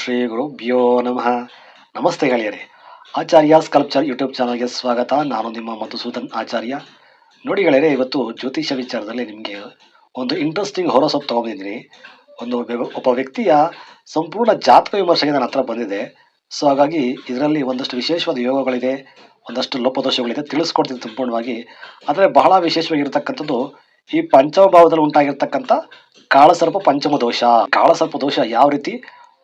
ಶ್ರೀ ಗುರುಭ್ಯೋ ನಮಃ. ನಮಸ್ತೆ ಗೆಳೆಯರೆ. ಆಚಾರ್ಯ ಸ್ಕಲ್ಪ್ಚರ್ ಯೂಟ್ಯೂಬ್ ಚಾನಲ್ಗೆ ಸ್ವಾಗತ. ನಾನು ನಿಮ್ಮ ಮಧುಸೂದನ್ ಆಚಾರ್ಯ. ನೋಡಿ ಗೆಳೆಯರೆ, ಇವತ್ತು ಜ್ಯೋತಿಷ್ಯ ವಿಚಾರದಲ್ಲಿ ನಿಮಗೆ ಒಂದು ಇಂಟ್ರೆಸ್ಟಿಂಗ್ ಹೊರಸೊಪ್ ತೊಗೊಂಡಿದ್ದೀನಿ. ಒಂದು ಒಬ್ಬ ವ್ಯಕ್ತಿಯ ಸಂಪೂರ್ಣ ಜಾತಕ ವಿಮರ್ಶೆಗೆ ನನ್ನ ಹತ್ರ ಬಂದಿದೆ. ಸೊ ಹಾಗಾಗಿ ಇದರಲ್ಲಿ ಒಂದಷ್ಟು ವಿಶೇಷವಾದ ಯೋಗಗಳಿದೆ, ಒಂದಷ್ಟು ಲೋಪದೋಷಗಳಿದೆ ತಿಳಿಸ್ಕೊಡ್ತೀನಿ ಸಂಪೂರ್ಣವಾಗಿ. ಆದರೆ ಬಹಳ ವಿಶೇಷವಾಗಿರ್ತಕ್ಕಂಥದ್ದು ಈ ಪಂಚಮ ಭಾವದಲ್ಲಿ ಉಂಟಾಗಿರ್ತಕ್ಕಂಥ ಕಾಳಸರ್ಪ ಪಂಚಮ ದೋಷ. ಕಾಳಸರ್ಪ ದೋಷ ಯಾವ ರೀತಿ?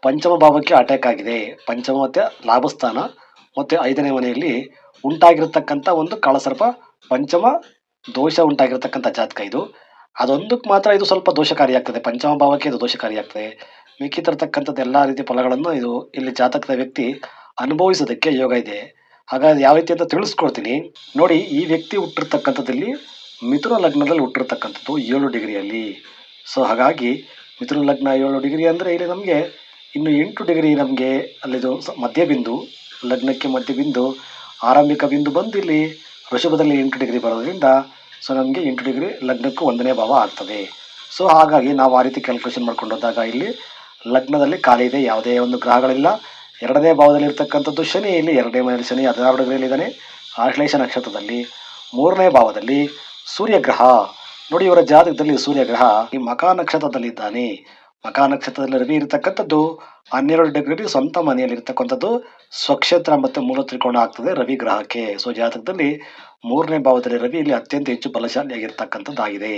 ಪಂಚಮ ಭಾವಕ್ಕೆ ಅಟ್ಯಾಕ್ ಆಗಿದೆ. ಪಂಚಮ ಮತ್ತೆ ಲಾಭಸ್ಥಾನ ಮತ್ತೆ ಐದನೇ ಮನೆಯಲ್ಲಿ ಉಂಟಾಗಿರತಕ್ಕಂಥ ಒಂದು ಕಾಳಸರ್ಪ ಪಂಚಮ ದೋಷ ಉಂಟಾಗಿರ್ತಕ್ಕಂಥ ಜಾತಕ ಇದು. ಅದೊಂದಕ್ಕೆ ಮಾತ್ರ ಇದು ಸ್ವಲ್ಪ ದೋಷಕಾರಿಯಾಗ್ತದೆ ಪಂಚಮ ಭಾವಕ್ಕೆ ಇದು ದೋಷಕಾರಿಯಾಗ್ತದೆ ಮಿಕ್ಕಿತಿರ್ತಕ್ಕಂಥದ್ದು ಎಲ್ಲ ರೀತಿಯ ಫಲಗಳನ್ನು ಇದು ಇಲ್ಲಿ ಜಾತಕದ ವ್ಯಕ್ತಿ ಅನುಭವಿಸೋದಕ್ಕೆ ಯೋಗ ಇದೆ. ಹಾಗಾಗಿ ಯಾವ ರೀತಿ ಅಂತ ತಿಳಿಸ್ಕೊಡ್ತೀನಿ. ನೋಡಿ, ಈ ವ್ಯಕ್ತಿ ಹುಟ್ಟಿರ್ತಕ್ಕಂಥದ್ದಲ್ಲಿ ಮಿಥುನ ಲಗ್ನದಲ್ಲಿ ಹುಟ್ಟಿರ್ತಕ್ಕಂಥದ್ದು ಏಳು ಡಿಗ್ರಿಯಲ್ಲಿ. ಸೊ ಹಾಗಾಗಿ ಮಿಥುನ ಲಗ್ನ ಏಳು ಡಿಗ್ರಿ ಅಂದರೆ ಇಲ್ಲಿ ನಮಗೆ ಇನ್ನು ಎಂಟು ಡಿಗ್ರಿ ನಮಗೆ ಅಲ್ಲಿದು ಮಧ್ಯ ಮಧ್ಯಬಿಂದು, ಲಗ್ನಕ್ಕೆ ಮಧ್ಯಬಿಂದು, ಆರಂಭಿಕ ಬಿಂದು ಬಂದು ಇಲ್ಲಿ ವೃಷಭದಲ್ಲಿ ಎಂಟು ಡಿಗ್ರಿ ಬರೋದ್ರಿಂದ ಸೊ ನಮಗೆ ಎಂಟು ಡಿಗ್ರಿ ಲಗ್ನಕ್ಕೂ ಒಂದನೇ ಭಾವ ಆಗ್ತದೆ. ಸೊ ಹಾಗಾಗಿ ನಾವು ಆ ರೀತಿ ಕ್ಯಾಲ್ಕುಲೇಷನ್ ಮಾಡ್ಕೊಂಡು ಹೋದಾಗ ಇಲ್ಲಿ ಲಗ್ನದಲ್ಲಿ ಖಾಲಿ ಇದೆ, ಯಾವುದೇ ಒಂದು ಗ್ರಹಗಳಿಲ್ಲ. ಎರಡನೇ ಭಾವದಲ್ಲಿ ಇರ್ತಕ್ಕಂಥದ್ದು ಶನಿ, ಇಲ್ಲಿ ಎರಡನೇ ಮನೆಯಲ್ಲಿ ಶನಿ ಹದಿನಾರು ಡಿಗ್ರಿಯಲ್ಲಿದ್ದಾನೆ ಆಶ್ಲೇಷ ನಕ್ಷತ್ರದಲ್ಲಿ ಮೂರನೇ ಭಾವದಲ್ಲಿ ಸೂರ್ಯಗ್ರಹ. ನೋಡಿ ಇವರ ಜಾತಕದಲ್ಲಿ ಸೂರ್ಯಗ್ರಹ ಈ ಮಕಾ ನಕ್ಷತ್ರದಲ್ಲಿದ್ದಾನೆ. ಮಕಾ ನಕ್ಷತ್ರದಲ್ಲಿ ರವಿ ಇರತಕ್ಕಂಥದ್ದು ಹನ್ನೆರಡು ಡಿಗ್ರಿ ಸ್ವಂತ ಮನೆಯಲ್ಲಿ ಇರತಕ್ಕಂಥದ್ದು ಸ್ವಕ್ಷೇತ್ರ ಮತ್ತು ಮೂಲ ತ್ರಿಕೋಣ ಆಗ್ತದೆ ರವಿ ಗ್ರಹಕ್ಕೆ. ಸೊ, ಜಾತಕದಲ್ಲಿ ಮೂರನೇ ಭಾವದಲ್ಲಿ ರವಿ ಇಲ್ಲಿ ಅತ್ಯಂತ ಹೆಚ್ಚು ಬಲಶಾಲಿಯಾಗಿರ್ತಕ್ಕಂಥದ್ದಾಗಿದೆ.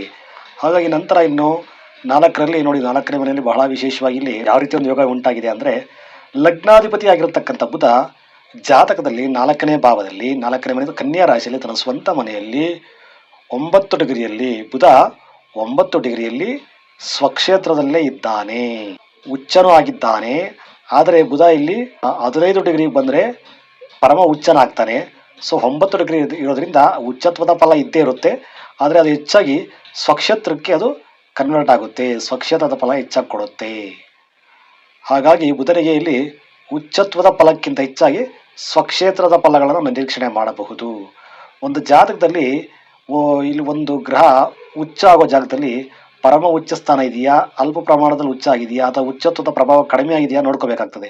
ಹಾಗಾಗಿ ನಂತರ ಇನ್ನು ನಾಲ್ಕರಲ್ಲಿ ನೋಡಿ, ನಾಲ್ಕನೇ ಮನೆಯಲ್ಲಿ ಬಹಳ ವಿಶೇಷವಾಗಿ ಇಲ್ಲಿ ಯಾವ ರೀತಿ ಒಂದು ಯೋಗ ಉಂಟಾಗಿದೆ ಅಂದರೆ ಲಗ್ನಾಧಿಪತಿ ಆಗಿರತಕ್ಕಂಥ ಬುಧ ಜಾತಕದಲ್ಲಿ ನಾಲ್ಕನೇ ಭಾವದಲ್ಲಿ, ನಾಲ್ಕನೇ ಮನೆ ಕನ್ಯಾ ರಾಶಿಯಲ್ಲಿ ತನ್ನ ಸ್ವಂತ ಮನೆಯಲ್ಲಿ ಒಂಬತ್ತು ಡಿಗ್ರಿಯಲ್ಲಿ ಬುಧ, ಒಂಬತ್ತು ಡಿಗ್ರಿಯಲ್ಲಿ ಸ್ವಕ್ಷೇತ್ರದಲ್ಲೇ ಇದ್ದಾನೆ. ಉಚ್ಚನು ಆಗಿದ್ದಾನೆ. ಆದರೆ ಬುಧ ಇಲ್ಲಿ ಹದಿನೈದು ಡಿಗ್ರಿಗೆ ಬಂದರೆ ಪರಮ ಉಚ್ಚನಾಗ್ತಾನೆ. ಸೊ, ಒಂಬತ್ತು ಡಿಗ್ರಿ ಇರೋದ್ರಿಂದ ಉಚ್ಚತ್ವದ ಫಲ ಇದ್ದೇ ಇರುತ್ತೆ. ಆದರೆ ಅದು ಹೆಚ್ಚಾಗಿ ಸ್ವಕ್ಷೇತ್ರಕ್ಕೆ ಅದು ಕನ್ವರ್ಟ್ ಆಗುತ್ತೆ. ಸ್ವಕ್ಷೇತ್ರದ ಫಲ ಹೆಚ್ಚಾಗಿ ಕೊಡುತ್ತೆ. ಹಾಗಾಗಿ ಬುಧನಿಗೆ ಇಲ್ಲಿ ಉಚ್ಚತ್ವದ ಫಲಕ್ಕಿಂತ ಹೆಚ್ಚಾಗಿ ಸ್ವಕ್ಷೇತ್ರದ ಫಲಗಳನ್ನು ನಿರೀಕ್ಷಣೆ ಮಾಡಬಹುದು. ಒಂದು ಜಾತಕದಲ್ಲಿ ಇಲ್ಲಿ ಒಂದು ಗ್ರಹ ಉಚ್ಚ ಆಗೋ ಜಾಗದಲ್ಲಿ ಪರಮ ಉಚ್ಚ ಸ್ಥಾನ ಇದೆಯಾ? ಅಲ್ಪ ಪ್ರಮಾಣದಲ್ಲಿ ಉಚ್ಚ ಆಗಿದೆಯಾ? ಅಥವಾ ಉಚ್ಚತ್ವದ ಪ್ರಭಾವ ಕಡಿಮೆ ಆಗಿದೆಯಾ ನೋಡ್ಕೋಬೇಕಾಗ್ತದೆ.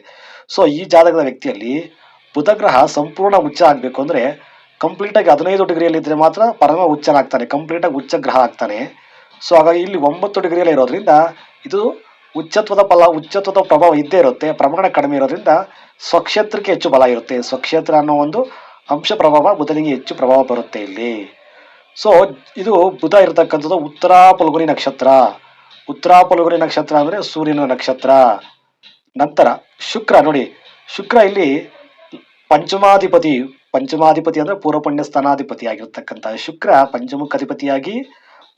ಸೊ ಈ ಜಾತಕದ ವ್ಯಕ್ತಿಯಲ್ಲಿ ಬುಧಗ್ರಹ ಸಂಪೂರ್ಣ ಉಚ್ಚ ಆಗಬೇಕು ಅಂದರೆ ಕಂಪ್ಲೀಟಾಗಿ ಹದಿನೈದು ಡಿಗ್ರಿಯಲ್ಲಿ ಇದ್ದರೆ ಮಾತ್ರ ಪರಮ ಉಚ್ಚನಾಗ್ತಾನೆ. ಕಂಪ್ಲೀಟಾಗಿ ಉಚ್ಚ ಗ್ರಹ ಆಗ್ತಾನೆ. ಸೊ ಹಾಗಾಗಿ ಇಲ್ಲಿ ಒಂಬತ್ತು ಡಿಗ್ರಿಯಲ್ಲಿ ಇರೋದ್ರಿಂದ ಇದು ಉಚ್ಚತ್ವದ ಫಲ, ಉಚ್ಚತ್ವದ ಪ್ರಭಾವ ಇದ್ದೇ ಇರುತ್ತೆ. ಪ್ರಮಾಣ ಕಡಿಮೆ ಇರೋದ್ರಿಂದ ಸ್ವಕ್ಷೇತ್ರಕ್ಕೆ ಹೆಚ್ಚು ಬಲ ಇರುತ್ತೆ. ಸ್ವಕ್ಷೇತ್ರ ಅನ್ನೋ ಒಂದು ಅಂಶ ಪ್ರಭಾವ, ಬುಧನಿಗೆ ಹೆಚ್ಚು ಪ್ರಭಾವ ಬರುತ್ತೆ ಇಲ್ಲಿ. ಸೊ ಇದು ಬುಧ ಇರತಕ್ಕಂಥದ್ದು ಉತ್ತರ ಪಲ್ಗುನಿ ನಕ್ಷತ್ರ. ಉತ್ತರ ಪಲ್ಗುನಿ ನಕ್ಷತ್ರ ಅಂದರೆ ಸೂರ್ಯನ ನಕ್ಷತ್ರ. ನಂತರ ಶುಕ್ರ, ನೋಡಿ, ಶುಕ್ರ ಇಲ್ಲಿ ಪಂಚಮಾಧಿಪತಿ ಪಂಚಮಾಧಿಪತಿ ಅಂದರೆ ಪೂರ್ವಪುಣ್ಯ ಸ್ಥಾನಾಧಿಪತಿ ಆಗಿರ್ತಕ್ಕಂಥ ಶುಕ್ರ ಪಂಚಮುಖ ಅಧಿಪತಿಯಾಗಿ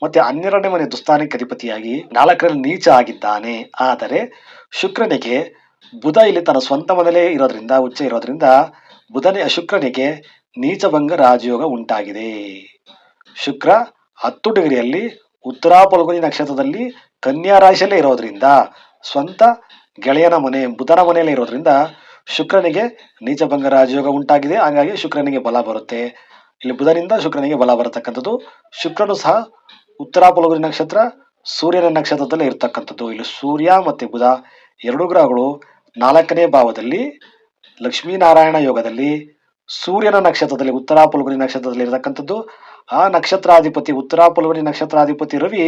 ಮತ್ತೆ ಹನ್ನೆರಡನೇ ಮನೆ ದುಸ್ಥಾನಕ್ಕೆ ಅಧಿಪತಿಯಾಗಿ ನಾಲ್ಕರಲ್ಲಿ ನೀಚ ಆಗಿದ್ದಾನೆ. ಆದರೆ ಶುಕ್ರನಿಗೆ ಬುಧ ಇಲ್ಲಿ ತನ್ನ ಸ್ವಂತ ಮನೆಯಲ್ಲೇ ಇರೋದ್ರಿಂದ ಉಚ್ಚ ಇರೋದ್ರಿಂದ ಬುಧನೇ ಶುಕ್ರನಿಗೆ ನೀಚಭಂಗ ರಾಜಯೋಗ ಉಂಟಾಗಿದೆ. ಶುಕ್ರ ಹತ್ತು ಡಿಗ್ರಿಯಲ್ಲಿ ಉತ್ತರ ಪಲ್ಗುನಿ ನಕ್ಷತ್ರದಲ್ಲಿ ಕನ್ಯಾ ರಾಶಿಯಲ್ಲೇ ಇರೋದ್ರಿಂದ ಸ್ವಂತ ಗೆಳೆಯನ ಮನೆ, ಬುಧನ ಮನೆಯಲ್ಲೇ ಇರೋದ್ರಿಂದ ಶುಕ್ರನಿಗೆ ನೀಚಭಂಗ ರಾಜಯೋಗ ಉಂಟಾಗಿದೆ. ಹಾಗಾಗಿ ಶುಕ್ರನಿಗೆ ಬಲ ಬರುತ್ತೆ. ಇಲ್ಲಿ ಬುಧನಿಂದ ಶುಕ್ರನಿಗೆ ಬಲ ಬರತಕ್ಕಂಥದ್ದು. ಶುಕ್ರನು ಸಹ ಉತ್ತರ ಪಲ್ಗುನಿ ನಕ್ಷತ್ರ, ಸೂರ್ಯನ ನಕ್ಷತ್ರದಲ್ಲಿ ಇರತಕ್ಕಂಥದ್ದು. ಇಲ್ಲಿ ಸೂರ್ಯ ಮತ್ತೆ ಬುಧ ಎರಡು ಗ್ರಹಗಳು ನಾಲ್ಕನೇ ಭಾವದಲ್ಲಿ ಲಕ್ಷ್ಮೀನಾರಾಯಣ ಯೋಗದಲ್ಲಿ, ಸೂರ್ಯನ ನಕ್ಷತ್ರದಲ್ಲಿ ಉತ್ತರ ಪಲ್ಗುನಿ ನಕ್ಷತ್ರದಲ್ಲಿ ಇರತಕ್ಕಂಥದ್ದು ಆ ನಕ್ಷತ್ರಾಧಿಪತಿ ಉತ್ತರ ಪಲ್ಗುನಿ ನಕ್ಷತ್ರಾಧಿಪತಿ ರವಿ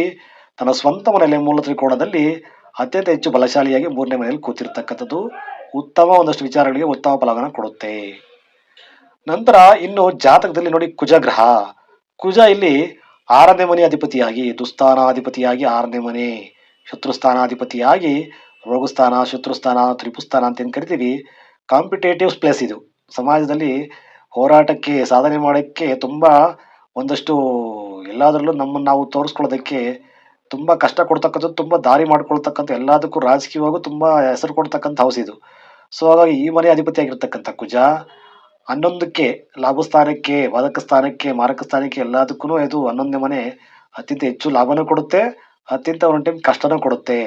ತನ್ನ ಸ್ವಂತ ಮನೆಯಲ್ಲಿ ಮೂಲ ತ್ರಿಕೋಣದಲ್ಲಿ ಅತ್ಯಂತ ಹೆಚ್ಚು ಬಲಶಾಲಿಯಾಗಿ ಮೂರನೇ ಮನೆಯಲ್ಲಿ ಕೂತಿರ್ತಕ್ಕಂಥದ್ದು ಉತ್ತಮ ಒಂದಷ್ಟು ವಿಚಾರಗಳಿಗೆ ಉತ್ತಮ ಫಲವನ್ನು ಕೊಡುತ್ತೆ. ನಂತರ ಇನ್ನು ಜಾತಕದಲ್ಲಿ ನೋಡಿ ಕುಜ ಗ್ರಹ ಕುಜ ಇಲ್ಲಿ ಆರನೇ ಮನೆ ಅಧಿಪತಿಯಾಗಿ, ದುಸ್ಥಾನಾಧಿಪತಿಯಾಗಿ ಆರನೇ ಮನೆ, ಶತ್ರುಸ್ಥಾನಾಧಿಪತಿಯಾಗಿ ರೋಗಸ್ಥಾನ, ಶತ್ರುಸ್ಥಾನ, ತ್ರಿಪುಸ್ಥಾನ ಅಂತ ಏನು ಕರಿತೀವಿ? ಕಾಂಪಿಟೇಟಿವ್ಸ್ ಪ್ಲೇಸ್ ಇದು. ಸಮಾಜದಲ್ಲಿ ಹೋರಾಟಕ್ಕೆ, ಸಾಧನೆ ಮಾಡೋಕ್ಕೆ ತುಂಬ ಒಂದಷ್ಟು ಎಲ್ಲದರಲ್ಲೂ ನಮ್ಮನ್ನು ನಾವು ತೋರಿಸ್ಕೊಳ್ಳೋದಕ್ಕೆ ತುಂಬ ಕಷ್ಟ ಕೊಡ್ತಕ್ಕಂಥದ್ದು, ತುಂಬ ದಾರಿ ಮಾಡ್ಕೊಳ್ತಕ್ಕಂಥ ಎಲ್ಲದಕ್ಕೂ ರಾಜಕೀಯವಾಗೂ ತುಂಬ ಹೆಸರು ಕೊಡ್ತಕ್ಕಂಥ ಹೌಸ್ ಇದು. ಸೊ ಹಾಗಾಗಿ ಈ ಮನೆ ಅಧಿಪತಿ ಆಗಿರ್ತಕ್ಕಂಥ ಕುಜ, ಹನ್ನೊಂದಕ್ಕೆ ಲಾಭ ಸ್ಥಾನಕ್ಕೆ, ವಾದಕ ಸ್ಥಾನಕ್ಕೆ, ಮಾರಕ ಸ್ಥಾನಕ್ಕೆ ಎಲ್ಲದಕ್ಕೂ ಇದು ಹನ್ನೊಂದನೇ ಮನೆ ಅತ್ಯಂತ ಹೆಚ್ಚು ಲಾಭನೂ ಕೊಡುತ್ತೆ, ಅತ್ಯಂತ ಒಂದು ಟೈಮ್ ಕಷ್ಟನೂ ಕೊಡುತ್ತೆ.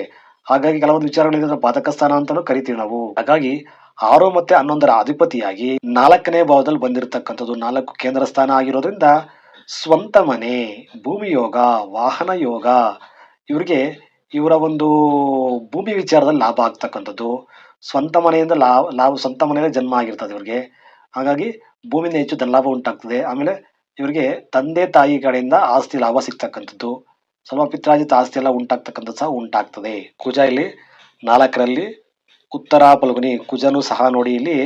ಹಾಗಾಗಿ ಕೆಲವೊಂದು ವಿಚಾರಗಳಿದ್ರೆ ಬಾಧಕ ಸ್ಥಾನ ಅಂತಾನೂ ಕರಿತೀವಿ ನಾವು. ಹಾಗಾಗಿ ಆರು ಮತ್ತೆ ಹನ್ನೊಂದರ ಅಧಿಪತಿಯಾಗಿ ನಾಲ್ಕನೇ ಭಾವದಲ್ಲಿ ಬಂದಿರತಕ್ಕಂಥದ್ದು ನಾಲ್ಕು ಕೇಂದ್ರ ಸ್ಥಾನ ಆಗಿರೋದ್ರಿಂದ ಸ್ವಂತ ಮನೆ, ಭೂಮಿ ಯೋಗ, ವಾಹನ ಯೋಗ, ಇವರಿಗೆ ಇವರ ಒಂದು ಭೂಮಿ ವಿಚಾರದಲ್ಲಿ ಲಾಭ ಆಗ್ತಕ್ಕಂಥದ್ದು. ಸ್ವಂತ ಮನೆಯಿಂದ ಲಾಭ ಲಾಭ ಸ್ವಂತ ಮನೆಯಲ್ಲೇ ಜನ್ಮ ಆಗಿರ್ತದೆ ಇವ್ರಿಗೆ. ಹಾಗಾಗಿ ಭೂಮಿಯಿಂದ ಹೆಚ್ಚು ಧನಲಾಭ ಉಂಟಾಗ್ತದೆ. ಆಮೇಲೆ ಇವರಿಗೆ ತಂದೆ, ತಾಯಿ ಕಡೆಯಿಂದ ಆಸ್ತಿ ಲಾಭ ಸಿಗ್ತಕ್ಕಂಥದ್ದು. ಸ್ವಲ್ಪ ಪಿತ್ರಾಜಿತ ಆಸ್ತಿ ಎಲ್ಲ ಉಂಟಾಗ್ತಕ್ಕಂಥದ್ದು ಸಹ ಉಂಟಾಗ್ತದೆ. ಕುಜ ಇಲ್ಲಿ ನಾಲ್ಕರಲ್ಲಿ ಉತ್ತರ ಫಲ್ಗುನಿ ಕುಜನು ಸಹ ನೋಡಿ ಇಲ್ಲಿ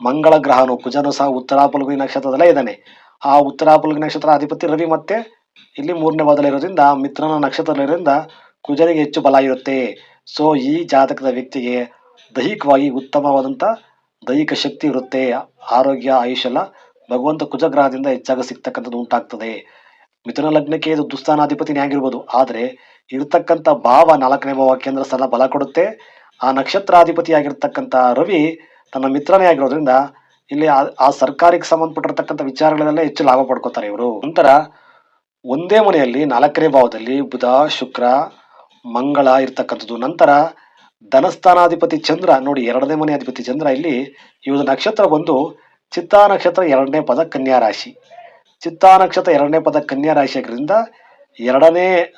ಮಂಗಳ ಗ್ರಹನು ಕುಜನು ಸಹ ಉತ್ತರ ಫಲ್ಗುನಿ ನಕ್ಷತ್ರದಲ್ಲೇ ಇದ್ದಾನೆ. ಆ ಉತ್ತರ ಪುಲ್ಗ ನಕ್ಷತ್ರ ಅಧಿಪತಿ ರವಿ ಮತ್ತೆ ಇಲ್ಲಿ ಮೂರನೇ ಭಾಗದಲ್ಲಿರೋದ್ರಿಂದ ಮಿತ್ರನ ನಕ್ಷತ್ರದಲ್ಲಿರೋದ್ರಿಂದ ಕುಜರಿಗೆ ಹೆಚ್ಚು ಬಲ ಇರುತ್ತೆ. ಸೊ ಈ ಜಾತಕದ ವ್ಯಕ್ತಿಗೆ ದೈಹಿಕವಾಗಿ ಉತ್ತಮವಾದಂಥ ದೈಹಿಕ ಶಕ್ತಿ ಇರುತ್ತೆ. ಆರೋಗ್ಯ ಆಯುಷ್ಯಲ್ಲ ಭಗವಂತ ಕುಜಗ್ರಹದಿಂದ ಹೆಚ್ಚಾಗಿ ಸಿಗ್ತಕ್ಕಂಥದ್ದು ಉಂಟಾಗ್ತದೆ. ಮಿಥುನ ಲಗ್ನಕ್ಕೆ ಇದು ದುಸ್ಥಾನಾಧಿಪತಿನೇ ಆಗಿರ್ಬೋದು. ಆದರೆ ಇರತಕ್ಕಂಥ ಭಾವ ನಾಲ್ಕನೇ ಭಾವ ಕೇಂದ್ರ ಸ್ಥಾನ ಬಲ ಕೊಡುತ್ತೆ. ಆ ನಕ್ಷತ್ರಾಧಿಪತಿ ಆಗಿರ್ತಕ್ಕಂಥ ರವಿ ತನ್ನ ಮಿತ್ರನೇ ಆಗಿರೋದ್ರಿಂದ ಇಲ್ಲಿ ಆ- ಸರ್ಕಾರಕ್ಕೆ ಸಂಬಂಧಪಟ್ಟಿರ್ತಕ್ಕಂಥ ವಿಚಾರಗಳನ್ನೆಲ್ಲ ಹೆಚ್ಚು ಲಾಭ ಪಡ್ಕೋತಾರೆ ಇವರು. ನಂತರ ಒಂದೇ ಮನೆಯಲ್ಲಿ ನಾಲ್ಕನೇ ಭಾವದಲ್ಲಿ ಬುಧ, ಶುಕ್ರ, ಮಂಗಳ ಇರ್ತಕ್ಕಂಥದ್ದು. ನಂತರ ಧನಸ್ಥಾನಾಧಿಪತಿ ಚಂದ್ರ, ನೋಡಿ ಎರಡನೇ ಮನೆ ಅಧಿಪತಿ ಚಂದ್ರ, ಇಲ್ಲಿ ಇವರ ನಕ್ಷತ್ರ ಬಂದು ಚಿತ್ತಾ ನಕ್ಷತ್ರ ಎರಡನೇ ಪದ ಕನ್ಯಾ ರಾಶಿ. ಚಿತ್ತಾ ನಕ್ಷತ್ರ ಎರಡನೇ ಪದ ಕನ್ಯಾ ರಾಶಿ ಆಗಿರೋದ್ರಿಂದ ಎರಡನೇ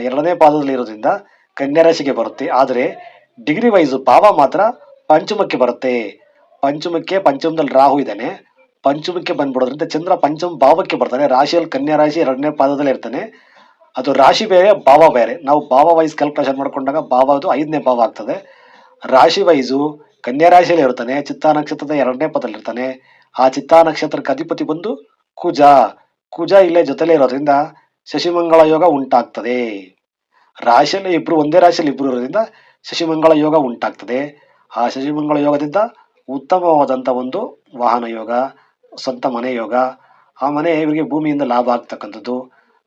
ಎರಡನೇ ಪಾದದಲ್ಲಿ ಇರೋದ್ರಿಂದ ಕನ್ಯಾ ರಾಶಿಗೆ ಬರುತ್ತೆ. ಆದರೆ ಡಿಗ್ರಿ ವೈಸ್ ಭಾವ ಮಾತ್ರ ಪಂಚಮಕ್ಕೆ ಬರುತ್ತೆ. ಪಂಚಮಕ್ಕೆ ಪಂಚಮದಲ್ಲಿ ರಾಹು ಇದ್ದಾನೆ. ಪಂಚಮಕ್ಕೆ ಬಂದ್ಬಿಡೋದ್ರಿಂದ ಚಂದ್ರ ಪಂಚಮ ಭಾವಕ್ಕೆ ಬರ್ತಾನೆ. ರಾಶಿಯಲ್ಲಿ ಕನ್ಯಾ ರಾಶಿ ಎರಡನೇ ಪಾದದಲ್ಲಿ ಇರ್ತಾನೆ. ಅದು ರಾಶಿ ಬೇರೆ, ಭಾವ ಬೇರೆ. ನಾವು ಭಾವ ವೈಸ್ ಕ್ಯಾಲ್ಕುಲೇಷನ್ ಮಾಡ್ಕೊಂಡಾಗ ಭಾವ ಅದು ಐದನೇ ಭಾವ ಆಗ್ತದೆ. ರಾಶಿ ವೈಸು ಕನ್ಯಾ ರಾಶಿಯಲ್ಲಿ ಇರ್ತಾನೆ, ಚಿತ್ತಾ ನಕ್ಷತ್ರದ ಎರಡನೇ ಪದದಲ್ಲಿ ಇರ್ತಾನೆ. ಆ ಚಿತ್ತಾ ನಕ್ಷತ್ರಕ್ಕೆ ಅಧಿಪತಿ ಬಂದು ಕುಜ. ಕುಜ ಇಲ್ಲೇ ಜೊತೆಲೇ ಇರೋದ್ರಿಂದ ಶಶಿಮಂಗಳ ಯೋಗ ಉಂಟಾಗ್ತದೆ. ರಾಶಿಯಲ್ಲಿ ಇಬ್ರು, ಒಂದೇ ರಾಶಿಯಲ್ಲಿ ಇಬ್ರು ಇರೋದ್ರಿಂದ ಶಶಿಮಂಗಳ ಯೋಗ ಉಂಟಾಗ್ತದೆ. ಆ ಶಶಿಮಂಗಳ ಯೋಗದಿಂದ ಉತ್ತಮವಾದಂಥ ಒಂದು ವಾಹನ ಯೋಗ, ಸ್ವಂತ ಮನೆ ಯೋಗ. ಆ ಮನೆ ಇವರಿಗೆ ಭೂಮಿಯಿಂದ ಲಾಭ ಆಗ್ತಕ್ಕಂಥದ್ದು.